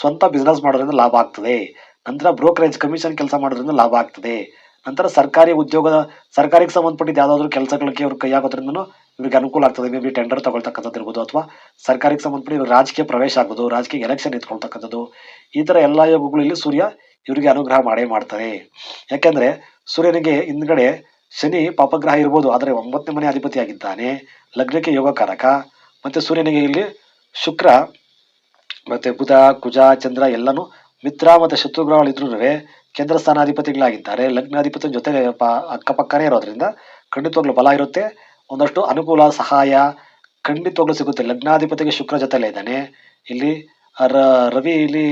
ಸ್ವಂತ ಬಿಸ್ನೆಸ್ ಮಾಡೋದ್ರಿಂದ ಲಾಭ ಆಗ್ತದೆ. ನಂತರ ಬ್ರೋಕರೇಜ್ ಕಮಿಷನ್ ಕೆಲಸ ಮಾಡೋದ್ರಿಂದ ಲಾಭ ಆಗ್ತದೆ. ನಂತರ ಸರ್ಕಾರಿ ಉದ್ಯೋಗದ ಸರ್ಕಾರಕ್ಕೆ ಸಂಬಂಧಪಟ್ಟಿದ್ದ ಯಾವ್ದಾದ್ರು ಕೆಲಸಗಳಿಗೆ ಅವ್ರು ಕೈ ಹಾಕೋದ್ರಿಂದನೂ ಇವ್ರಿಗೆ ಅನುಕೂಲ ಆಗ್ತದೆ. ಮೇ ಬಿ ಟೆಂಡರ್ ತಗೊಳ್ತಕ್ಕಂಥದ್ದು ಇರ್ಬೋದು ಅಥವಾ ಸರ್ಕಾರಕ್ಕೆ ಸಂಬಂಧಪಟ್ಟ ರಾಜಕೀಯ ಪ್ರವೇಶ ಆಗ್ಬೋದು, ರಾಜಕೀಯ ಎಲೆಕ್ಷನ್ ಎತ್ಕೊಳ್ತಕ್ಕಂಥದ್ದು. ಈ ಥರ ಎಲ್ಲಾ ಯೋಗಗಳು ಇಲ್ಲಿ ಸೂರ್ಯ ಇವರಿಗೆ ಅನುಗ್ರಹ ಮಾಡೇ ಮಾಡ್ತಾರೆ. ಯಾಕೆಂದ್ರೆ ಸೂರ್ಯನಿಗೆ ಹಿಂದ್ಗಡೆ ಶನಿ ಪಾಪಗ್ರಹ ಇರ್ಬೋದು, ಆದರೆ ಒಂಬತ್ತನೇ ಮನೆ ಅಧಿಪತಿ ಆಗಿದ್ದಾನೆ ಲಗ್ನಕ್ಕೆ ಯೋಗಕಾರಕ. ಮತ್ತೆ ಸೂರ್ಯನಿಗೆ ಇಲ್ಲಿ ಶುಕ್ರ, ಮತ್ತೆ ಬುಧ, ಕುಜ, ಚಂದ್ರ ಎಲ್ಲನೂ ಮಿತ್ರ ಮತ್ತು ಶತ್ರುಗ್ರಹಗಳಿದ್ರು ಕೇಂದ್ರ ಸ್ಥಾನಾಧಿಪತಿಗಳಾಗಿದ್ದಾರೆ ಲಗ್ನಾಧಿಪತಿ ಜೊತೆ ಅಕ್ಕಪಕ್ಕನೇ ಇರೋದ್ರಿಂದ ಖಂಡಿತವಾಗ್ಲೂ ಬಲ ಇರುತ್ತೆ. ಒಂದಷ್ಟು ಅನುಕೂಲ, ಸಹಾಯ ಖಂಡಿತವಾಗ್ಲೂ ಸಿಗುತ್ತೆ. ಲಗ್ನಾಧಿಪತಿಗೆ ಶುಕ್ರ ಜೊತೆಲೇ ಇದ್ದಾನೆ. ಇಲ್ಲಿ ರ- ರವಿ ಇಲ್ಲಿ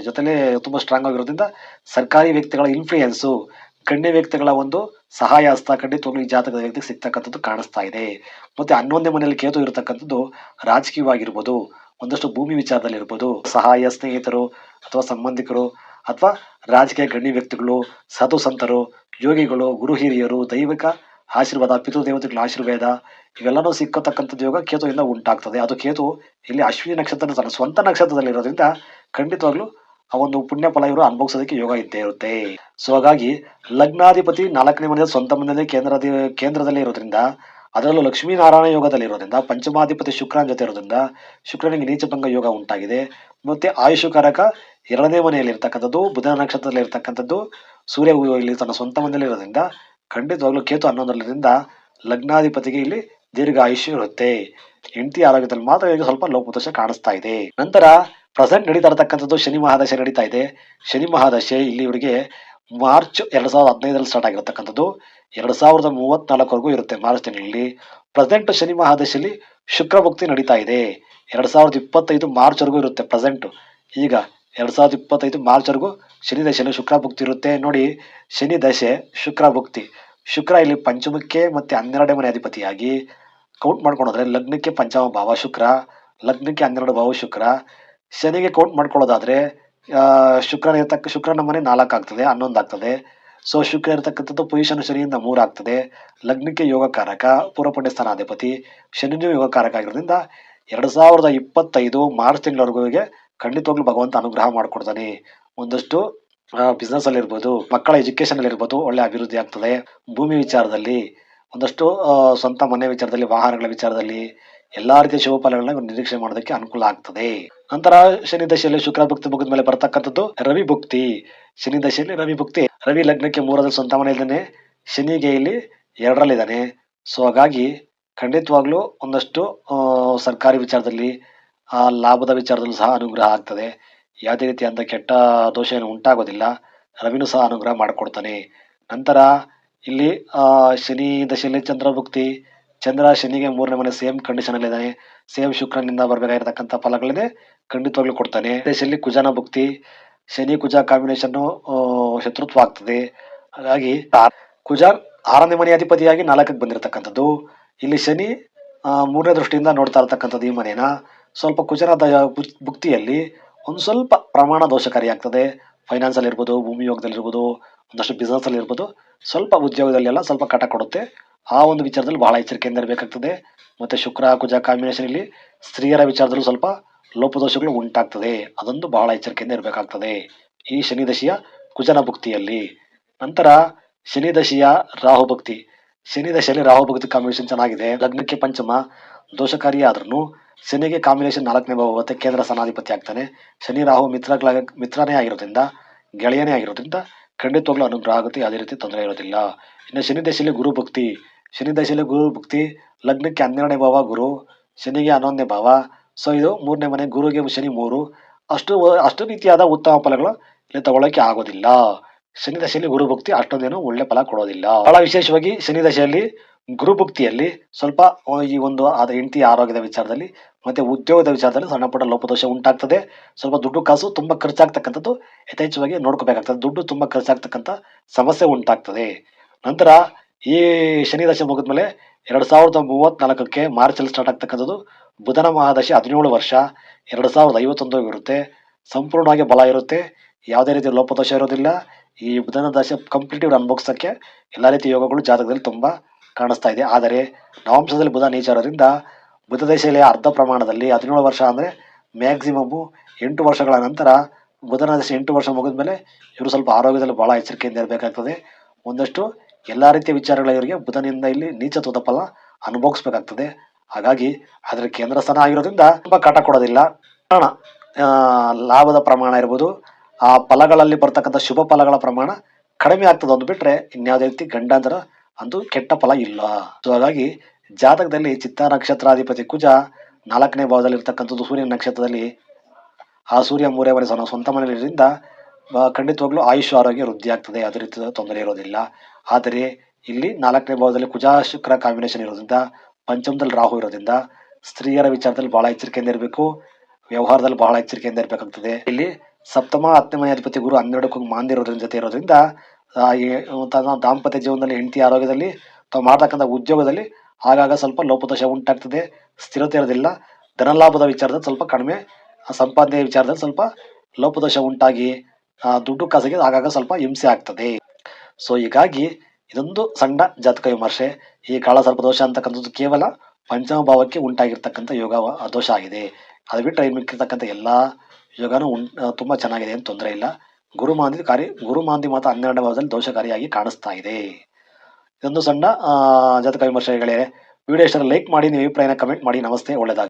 ಜೊತೆಲೆ ತುಂಬ ಸ್ಟ್ರಾಂಗ್ ಆಗಿರೋದ್ರಿಂದ ಸರ್ಕಾರಿ ವ್ಯಕ್ತಿಗಳ ಇನ್ಫ್ಲೂಯೆನ್ಸು ಗಣ್ಯ ವ್ಯಕ್ತಿಗಳ ಒಂದು ಸಹಾಯ ಹಸ್ತ ಖಂಡಿತವಾಗ್ಲೂ ಈ ಜಾತಕದ ವ್ಯಕ್ತಿಗೆ ಸಿಗ್ತಕ್ಕಂಥದ್ದು ಕಾಣಿಸ್ತಾ ಇದೆ. ಮತ್ತೆ ಹನ್ನೊಂದನೇ ಮನೆಯಲ್ಲಿ ಕೇತು ಇರತಕ್ಕಂಥದ್ದು ರಾಜಕೀಯವಾಗಿರ್ಬೋದು, ಒಂದಷ್ಟು ಭೂಮಿ ವಿಚಾರದಲ್ಲಿ ಇರ್ಬೋದು ಸಹಾಯ ಸ್ನೇಹಿತರು ಅಥವಾ ಸಂಬಂಧಿಕರು ಅಥವಾ ರಾಜಕೀಯ ಗಣ್ಯ ವ್ಯಕ್ತಿಗಳು, ಸಾಧು ಸಂತರು, ಯೋಗಿಗಳು, ಗುರು ಹಿರಿಯರು, ದೈವಿಕ ಆಶೀರ್ವಾದ, ಪಿತೃದೇವತೆಗಳ ಆಶೀರ್ವಾದ ಇವೆಲ್ಲನೂ ಸಿಕ್ಕತಕ್ಕಂಥದ್ದು ಯೋಗ ಕೇತುವಿಂದ ಉಂಟಾಗ್ತದೆ. ಅದು ಕೇತು ಇಲ್ಲಿ ಅಶ್ವಿನಿ ನಕ್ಷತ್ರ ತನ್ನ ಸ್ವಂತ ನಕ್ಷತ್ರದಲ್ಲಿ ಇರೋದ್ರಿಂದ ಖಂಡಿತವಾಗ್ಲೂ ಆ ಒಂದು ಪುಣ್ಯ ಫಲ ಇವರು ಅನುಭವಿಸೋದಕ್ಕೆ ಯೋಗ ಇದ್ದೇ ಇರುತ್ತೆ. ಸೊ ಹಾಗಾಗಿ ಲಗ್ನಾಧಿಪತಿ ನಾಲ್ಕನೇ ಮನೆಯ ಸ್ವಂತ ಮನೆಯಲ್ಲಿ ಕೇಂದ್ರ ಕೇಂದ್ರದಲ್ಲಿ ಇರೋದ್ರಿಂದ, ಅದರಲ್ಲೂ ಲಕ್ಷ್ಮೀನಾರಾಯಣ ಯೋಗದಲ್ಲಿ ಇರೋದ್ರಿಂದ, ಪಂಚಮಾಧಿಪತಿ ಶುಕ್ರನ ಜೊತೆ ಇರೋದ್ರಿಂದ ಶುಕ್ರನಿಗೆ ನೀಚಭಂಗ ಯೋಗ ಉಂಟಾಗಿದೆ. ಮತ್ತೆ ಆಯುಷಕಾರಕ ಎರಡನೇ ಮನೆಯಲ್ಲಿ ಇರ್ತಕ್ಕಂಥದ್ದು, ಬುಧನ ನಕ್ಷತ್ರದಲ್ಲಿ ಇರ್ತಕ್ಕಂಥದ್ದು, ಸೂರ್ಯ ಇಲ್ಲಿ ತನ್ನ ಸ್ವಂತ ಮನೆಯಲ್ಲಿ ಇರೋದ್ರಿಂದ ಖಂಡಿತವಾಗ್ಲೂ ಕೇತು ಹನ್ನೊಂದರಿಂದ ಲಗ್ನಾಧಿಪತಿಗೆ ಇಲ್ಲಿ ದೀರ್ಘ ಆಯುಷ್ಯ ಇರುತ್ತೆ ಹೆಂಡತಿ ಆರೋಗ್ಯದಲ್ಲಿ ಮಾತ್ರ ಈಗ ಸ್ವಲ್ಪ ಲೋಪದೋಷ ಕಾಣಿಸ್ತಾ ಇದೆ. ನಂತರ ಪ್ರೆಸೆಂಟ್ ನಡೀತಾ ಇರತಕ್ಕಂಥದ್ದು ಶನಿ ಮಹಾದಶೆ ನಡೀತಾ ಇದೆ. ಶನಿ ಮಹಾದಶೆ ಇಲ್ಲಿ ಇವರಿಗೆ ಮಾರ್ಚ್ ಎರಡ್ ಸಾವಿರದ ಹದಿನೈದರಲ್ಲಿ ಸ್ಟಾರ್ಟ್ ಆಗಿರತಕ್ಕಂಥದ್ದು. ಎರಡ್ ಸಾವಿರದ ಮೂವತ್ನಾಲ್ಕವರೆಗೂ ಇರುತ್ತೆ ಮಾರ್ಚ್ ತಿಂಗಳಲ್ಲಿ. ಪ್ರೆಸೆಂಟ್ ಶನಿ ಮಹಾದಶೆಯಲ್ಲಿ ಶುಕ್ರ ಭಕ್ತಿ ನಡೀತಾ ಇದೆ. ಎರಡ್ ಸಾವಿರದ ಇಪ್ಪತ್ತೈದು ಮಾರ್ಚ್ ವರೆಗೂ ಇರುತ್ತೆ ಪ್ರೆಸೆಂಟ್ ಈಗ ಎರಡ್ ಸಾವಿರದ ಇಪ್ಪತ್ತೈದು ಮಾರ್ಚ್ ವರೆಗೂ ಶನಿ ದಶೆಯಲ್ಲಿ ಶುಕ್ರ ಭಕ್ತಿ ಇರುತ್ತೆ. ನೋಡಿ, ಶನಿ ದಶೆ ಶುಕ್ರ ಭಕ್ತಿ ಶುಕ್ರ ಇಲ್ಲಿ ಪಂಚಮಕ್ಕೆ ಮತ್ತೆ ಹನ್ನೆರಡನೇ ಮನೆ ಅಧಿಪತಿಯಾಗಿ ಕೌಂಟ್ ಮಾಡ್ಕೊಂಡ್ರೆ ಲಗ್ನಕ್ಕೆ ಪಂಚಮ ಭಾವ ಶುಕ್ರ, ಲಗ್ನಕ್ಕೆ ಹನ್ನೆರಡು ಭಾವ ಶುಕ್ರ. ಶನಿಗೆ ಕೌಂಟ್ ಮಾಡ್ಕೊಳ್ಳೋದಾದ್ರೆ ಶುಕ್ರ ಇರ್ತಕ್ಕ ಶುಕ್ರ ಮನೆ ನಾಲ್ಕು ಆಗ್ತದೆ, ಹನ್ನೊಂದು ಆಗ್ತದೆ. ಸೊ ಶುಕ್ರ ಇರತಕ್ಕಂಥದ್ದು ಪೊಸಿಷನ್ ಶನಿಯಿಂದ ಮೂರು ಆಗ್ತದೆ. ಲಗ್ನಕ್ಕೆ ಯೋಗಕಾರಕ ಪೂರ್ವಪುಣ್ಯ ಸ್ಥಾನಾಧಿಪತಿ, ಶನಿನೂ ಯೋಗಕಾರಕ ಆಗಿರೋದ್ರಿಂದ ಎರಡು ಸಾವಿರದ ಇಪ್ಪತ್ತೈದು ಮಾರ್ಚ್ ತಿಂಗಳವರೆಗೂ ಖಂಡಿತವಾಗ್ಲೂ ಭಗವಂತ ಅನುಗ್ರಹ ಮಾಡ್ಕೊಡ್ತಾನೆ. ಒಂದಷ್ಟು ಬಿಸ್ನೆಸ್ ಅಲ್ಲಿ ಇರ್ಬೋದು ಮಕ್ಕಳ ಎಜುಕೇಶನ್ ಅಲ್ಲಿ ಇರ್ಬೋದು ಒಳ್ಳೆ ಅಭಿವೃದ್ಧಿ ಆಗ್ತದೆ. ಭೂಮಿ ವಿಚಾರದಲ್ಲಿ ಒಂದಷ್ಟು ಸ್ವಂತ ಮನೆ ವಿಚಾರದಲ್ಲಿ ವಾಹನಗಳ ವಿಚಾರದಲ್ಲಿ ಎಲ್ಲಾ ರೀತಿಯ ಶುಭ ಫಲಗಳನ್ನ ನಿರೀಕ್ಷೆ ಮಾಡೋದಕ್ಕೆ ಅನುಕೂಲ ಆಗ್ತದೆ. ನಂತರ ಶನಿ ದಶೆಯಲ್ಲಿ ಶುಕ್ರ ಭಕ್ತಿ ಮುಗಿದ ಮೇಲೆ ಬರ್ತಕ್ಕಂಥದ್ದು ರವಿ ಭಕ್ತಿ. ಶನಿ ದಶೆಯಲ್ಲಿ ರವಿ ಭಕ್ತಿ. ರವಿ ಲಗ್ನಕ್ಕೆ ಮೂರರಲ್ಲಿ ಸ್ವಂತ ಮನೆಯಲ್ಲಿದ್ದಾನೆ ಶನಿಗೆ ಇಲ್ಲಿ ಎರಡರಲ್ಲಿದ್ದಾನೆ ಸೊ ಹಾಗಾಗಿ ಖಂಡಿತವಾಗ್ಲೂ ಒಂದಷ್ಟು ಸರ್ಕಾರಿ ವಿಚಾರದಲ್ಲಿ, ಆ, ಲಾಭದ ವಿಚಾರದಲ್ಲೂ ಸಹ ಅನುಗ್ರಹ ಆಗ್ತದೆ. ಯಾವುದೇ ರೀತಿಯಾದ ಕೆಟ್ಟ ದೋಷ ಏನು ಉಂಟಾಗೋದಿಲ್ಲ. ರವಿನೂ ಸಹ ಅನುಗ್ರಹ ಮಾಡಿಕೊಡ್ತಾನೆ. ನಂತರ ಇಲ್ಲಿ ಶನಿ ದಶೆಯಲ್ಲಿ ಚಂದ್ರಭುಕ್ತಿ ಚಂದ್ರ ಶನಿಗೆ ಮೂರನೇ ಮನೆ ಸೇಮ್ ಕಂಡೀಷನ್ ಅಲ್ಲಿ ಇದ್ದಾನೆ. ಸೇಮ್ ಶುಕ್ರನಿಂದ ಬರಬೇಕಾಗಿರ್ತಕ್ಕಂಥ ಫಲಗಳನ್ನೇ ಖಂಡಿತವಾಗ್ಲೂ ಕೊಡ್ತಾನೆ. ದಶೆಯಲ್ಲಿ ಕುಜನ ಭುಕ್ತಿ, ಶನಿ ಕುಜ ಕಾಂಬಿನೇಷನ್ ಶತ್ರುತ್ವ ಆಗ್ತದೆ ಹಾಗಾಗಿ ಕುಜ ಆರನೇ ಮನೆ ಅಧಿಪತಿಯಾಗಿ ನಾಲ್ಕಕ್ಕೆ ಬಂದಿರತಕ್ಕಂಥದ್ದು. ಇಲ್ಲಿ ಶನಿ ಮೂರನೇ ದೃಷ್ಟಿಯಿಂದ ನೋಡ್ತಾ ಇರತಕ್ಕಂಥದ್ದು ಈ ಮನೆಯನ್ನ ಸ್ವಲ್ಪ ಕುಜನ ಭುಕ್ತಿಯಲ್ಲಿ ಒಂದು ಸ್ವಲ್ಪ ಪ್ರಮಾಣ ದೋಷಕಾರಿಯಾಗ್ತದೆ ಫೈನಾನ್ಸ್ ಅಲ್ಲಿ ಇರ್ಬೋದು ಭೂಮಿ ಒಂದಷ್ಟು ಬಿಸ್ನೆಸ್ಸಲ್ಲಿ ಇರ್ಬೋದು. ಸ್ವಲ್ಪ ಉದ್ಯೋಗದಲ್ಲೆಲ್ಲ ಸ್ವಲ್ಪ ಕಟ ಕೊಡುತ್ತೆ. ಆ ಒಂದು ವಿಚಾರದಲ್ಲಿ ಬಹಳ ಎಚ್ಚರಿಕೆಯಿಂದ ಇರಬೇಕಾಗ್ತದೆ. ಮತ್ತೆ ಶುಕ್ರ, ಕುಜ ಕಾಂಬಿನೇಷನ್ ಇಲ್ಲಿ ಸ್ತ್ರೀಯರ ವಿಚಾರದಲ್ಲೂ ಸ್ವಲ್ಪ ಲೋಪದೋಷಗಳು ಉಂಟಾಗ್ತದೆ. ಅದೊಂದು ಬಹಳ ಎಚ್ಚರಿಕೆಯಿಂದ ಇರಬೇಕಾಗ್ತದೆ. ಈ ಶನಿ ದಶೆಯ ಕುಜನ ಭುಕ್ತಿಯಲ್ಲಿ. ನಂತರ ಶನಿ ದಶೆಯ ರಾಹು ಭಕ್ತಿ. ಶನಿ ದಶೆಯಲ್ಲಿ ರಾಹು ಭಕ್ತಿ ಕಾಂಬಿನೇಷನ್ ಚೆನ್ನಾಗಿದೆ. ಲಗ್ನಕ್ಕೆ ಪಂಚಮ ದೋಷಕಾರಿ ಆದ್ರೂ ಶನಿಗೆ ಕಾಂಬಿನೇಷನ್ ನಾಲ್ಕನೇ ಭಾವ ಬರುತ್ತೆ. ಕೇಂದ್ರ ಸ್ಥಾನಾಧಿಪತಿ ಆಗ್ತಾನೆ. ಶನಿ, ರಾಹು ಮಿತ್ರ ಮಿತ್ರನೇ ಆಗಿರೋದ್ರಿಂದ, ಗೆಳೆಯನೇ ಆಗಿರೋದ್ರಿಂದ ಖಂಡಿತವಾಗ್ಲೂ ಅನುಗ್ರಹ ಆಗುತ್ತೆ. ಯಾವುದೇ ರೀತಿ ತೊಂದರೆ ಇರೋದಿಲ್ಲ. ಇನ್ನು ಶನಿ ದಶೆಯಲ್ಲಿ ಗುರು ಭಕ್ತಿ. ಶನಿ ದಶೆಯಲ್ಲಿ ಗುರು ಭಕ್ತಿ, ಲಗ್ನಕ್ಕೆ ಹನ್ನೆರಡನೇ ಭಾವ ಗುರು, ಶನಿಗೆ ಹನ್ನೊಂದನೇ ಭಾವ. ಸೊ ಇದು ಮೂರನೇ ಮನೆ ಗುರುಗೆ ಶನಿ ಮೂರು. ಅಷ್ಟು ಅಷ್ಟು ರೀತಿಯಾದ ಉತ್ತಮ ಫಲಗಳು ಇಲ್ಲಿ ತಗೊಳ್ಳೋಕೆ ಆಗೋದಿಲ್ಲ. ಶನಿ ದಶೆಯಲ್ಲಿ ಗುರು ಭಕ್ತಿ ಅಷ್ಟೊಂದೇನು ಒಳ್ಳೆ ಫಲ ಕೊಡೋದಿಲ್ಲ. ಬಹಳ ವಿಶೇಷವಾಗಿ ಶನಿ ದಶೆಯಲ್ಲಿ ಗುರು ಭಕ್ತಿಯಲ್ಲಿ ಸ್ವಲ್ಪ ಈ ಒಂದು ಆದ ಹೆಂಡತಿ ಆರೋಗ್ಯದ ವಿಚಾರದಲ್ಲಿ ಮತ್ತೆ ಉದ್ಯೋಗದ ವಿಚಾರದಲ್ಲಿ ಸಣ್ಣ ಪುಟ್ಟ ಲೋಪದೋಷ ಉಂಟಾಗ್ತದೆ. ಸ್ವಲ್ಪ ದುಡ್ಡು ಕಾಸು ತುಂಬಾ ಖರ್ಚಾಗ್ತಕ್ಕಂಥದ್ದು ಯಥೇಚ್ಛವಾಗಿ ನೋಡ್ಕೋಬೇಕಾಗ್ತದೆ. ದುಡ್ಡು ತುಂಬಾ ಖರ್ಚಾಗ್ತಕ್ಕಂಥ ಸಮಸ್ಯೆ ಉಂಟಾಗ್ತದೆ. ನಂತರ ಈ ಶನಿ ದಶೆ ಮುಗಿದ್ಮೇಲೆ ಎರಡು ಸಾವಿರದ ಮೂವತ್ತ್ನಾಲ್ಕಕ್ಕೆ ಮಾರ್ಚ್ ಅಲ್ಲಿ ಸ್ಟಾರ್ಟ್ ಆಗ್ತಕ್ಕಂಥದ್ದು. ಬುಧನ ಮಹಾದಶೆ ಹದಿನೇಳು ವರ್ಷ, ಎರಡು ಸಾವಿರದ ಐವತ್ತೊಂದು ಇರುತ್ತೆ. ಸಂಪೂರ್ಣವಾಗಿ ಬಲ ಇರುತ್ತೆ. ಯಾವುದೇ ರೀತಿ ಲೋಪದೋಷ ಇರೋದಿಲ್ಲ. ಈ ಬುಧನ ದಶೆ ಕಂಪ್ಲೀಟ್ ಅನುಭವಿಸೋಕ್ಕೆ ಎಲ್ಲ ರೀತಿಯ ಯೋಗಗಳು ಜಾತಕದಲ್ಲಿ ತುಂಬಾ ಕಾಣಿಸ್ತಾ ಇದೆ. ಆದರೆ ನವಾಂಶದಲ್ಲಿ ಬುಧ ನೀಚ ಇರೋದ್ರಿಂದ ಬುಧ ದಶೆಯಲ್ಲಿ ಅರ್ಧ ಪ್ರಮಾಣದಲ್ಲಿ ಹದಿನೇಳು ವರ್ಷ ಅಂದರೆ ಮ್ಯಾಕ್ಸಿಮಮ್ಮು ಎಂಟು ವರ್ಷಗಳ ನಂತರ ಬುಧನ ದಶೆ ಎಂಟು ವರ್ಷ ಮುಗಿದ ಮೇಲೆ ಇವರು ಸ್ವಲ್ಪ ಆರೋಗ್ಯದಲ್ಲಿ ಭಾಳ ಎಚ್ಚರಿಕೆಯಿಂದ ಇರಬೇಕಾಗ್ತದೆ. ಒಂದಷ್ಟು ಎಲ್ಲ ರೀತಿಯ ವಿಚಾರಗಳ ಇವರಿಗೆ ಬುಧನಿಂದ ಇಲ್ಲಿ ನೀಚತ್ವದ ಫಲ ಅನುಭವಿಸ್ಬೇಕಾಗ್ತದೆ. ಹಾಗಾಗಿ ಅದರ ಕೇಂದ್ರ ಸ್ಥಾನ ಆಗಿರೋದ್ರಿಂದ ತುಂಬ ಕಾಟ ಕೊಡೋದಿಲ್ಲ. ಕಾರಣ ಲಾಭದ ಪ್ರಮಾಣ ಇರ್ಬೋದು, ಆ ಫಲಗಳಲ್ಲಿ ಬರ್ತಕ್ಕಂಥ ಶುಭ ಫಲಗಳ ಪ್ರಮಾಣ ಕಡಿಮೆ ಆಗ್ತದೆ ಒಂದು ಬಿಟ್ಟರೆ ಇನ್ಯಾವುದೇ ರೀತಿ ಗಂಡಾಂತರ ಅಂತೂ ಕೆಟ್ಟ ಫಲ ಇಲ್ಲ. ಸೊ ಹಾಗಾಗಿ ಜಾತಕದಲ್ಲಿ ಚಿತ್ತ ನಕ್ಷತ್ರಾಧಿಪತಿ ಕುಜ ನಾಲ್ಕನೇ ಭಾವದಲ್ಲಿ ಇರ್ತಕ್ಕಂಥದ್ದು ಸೂರ್ಯನ ನಕ್ಷತ್ರದಲ್ಲಿ ಆ ಸೂರ್ಯ ಮೂರೇ ಮನೆ ಸಹ ಸ್ವಂತ ಮನೆಯಲ್ಲಿರೋದ್ರಿಂದ ಖಂಡಿತವಾಗ್ಲೂ ಆಯುಷ್ ಆರೋಗ್ಯ ವೃದ್ಧಿ ಆಗ್ತದೆ. ಯಾವುದೇ ರೀತಿಯ ತೊಂದರೆ ಇರೋದಿಲ್ಲ. ಆದರೆ ಇಲ್ಲಿ ನಾಲ್ಕನೇ ಭಾವದಲ್ಲಿ ಕುಜ ಶುಕ್ರ ಕಾಂಬಿನೇಷನ್ ಇರೋದ್ರಿಂದ, ಪಂಚಮದಲ್ಲಿ ರಾಹು ಇರೋದ್ರಿಂದ ಸ್ತ್ರೀಯರ ವಿಚಾರದಲ್ಲಿ ಬಹಳ ಎಚ್ಚರಿಕೆಯಿಂದ ಇರಬೇಕು. ವ್ಯವಹಾರದಲ್ಲಿ ಬಹಳ ಎಚ್ಚರಿಕೆಯಿಂದ ಇರಬೇಕಾಗ್ತದೆ. ಇಲ್ಲಿ ಸಪ್ತಮ, ಹತ್ತನೇ ಮನೆ ಅಧಿಪತಿ ಗುರು ಹನ್ನೆರಡಕ್ಕೂ ಮಾಂದಿರೋದ್ರ ಜೊತೆ ಇರೋದ್ರಿಂದ ತನ್ನ ದಾಂಪತ್ಯ ಜೀವನದಲ್ಲಿ ಹೆಂಡತಿ ಆರೋಗ್ಯದಲ್ಲಿ ತಾವು ಮಾಡ್ತಕ್ಕಂಥ ಉದ್ಯೋಗದಲ್ಲಿ ಆಗಾಗ ಸ್ವಲ್ಪ ಲೋಪದೋಷ ಉಂಟಾಗ್ತದೆ, ಸ್ಥಿರತೆ ಇರೋದಿಲ್ಲ. ಧನಲಾಭದ ವಿಚಾರದಲ್ಲಿ ಸ್ವಲ್ಪ ಕಡಿಮೆ ಸಂಪಾದನೆ ವಿಚಾರದಲ್ಲಿ ಸ್ವಲ್ಪ ಲೋಪದೋಷ ಉಂಟಾಗಿ ದುಡ್ಡು ಕಾಸಿಗೆ ಆಗಾಗ ಸ್ವಲ್ಪ ಹಿಂಸೆ ಆಗ್ತದೆ. ಸೊ ಹೀಗಾಗಿ ಇದೊಂದು ಸಣ್ಣ ಜಾತಕ ವಿಮರ್ಶೆ. ಈ ಕಾಳ ಸರ್ಪದೋಷ ಅಂತಕ್ಕಂಥದ್ದು ಕೇವಲ ಪಂಚಮ ಭಾವಕ್ಕೆ ಉಂಟಾಗಿರ್ತಕ್ಕಂಥ ಯೋಗ, ದೋಷ ಆಗಿದೆ. ಅದು ಬಿಟ್ಟರೆ ಮಿಕ್ಕಿರ್ತಕ್ಕಂಥ ಎಲ್ಲ ಯೋಗನೂ ಉಂಟು ತುಂಬಾ ಚೆನ್ನಾಗಿದೆ, ಏನು ತೊಂದರೆ ಇಲ್ಲ. ಗುರುಮಾಂದಿ ಕಾರ್ಯ ಗುರುಮಾಂದಿ ಮಾತ ಹನ್ನೆರಡನೇ ಭಾವದಲ್ಲಿ ದೋಷಕಾರಿಯಾಗಿ ಕಾಣಿಸ್ತಾ ಇದೆ. ಇದೊಂದು ಸಣ್ಣ ಜಾತಕ ವಿಮರ್ಶೆಗಳೇ. ವಿಡಿಯೋ ಲೈಕ್ ಮಾಡಿ, ನಿಮ್ಮ ಅಭಿಪ್ರಾಯನ ಕಮೆಂಟ್ ಮಾಡಿ. ನಮಸ್ತೆ ಒಳ್ಳೆದಾಗ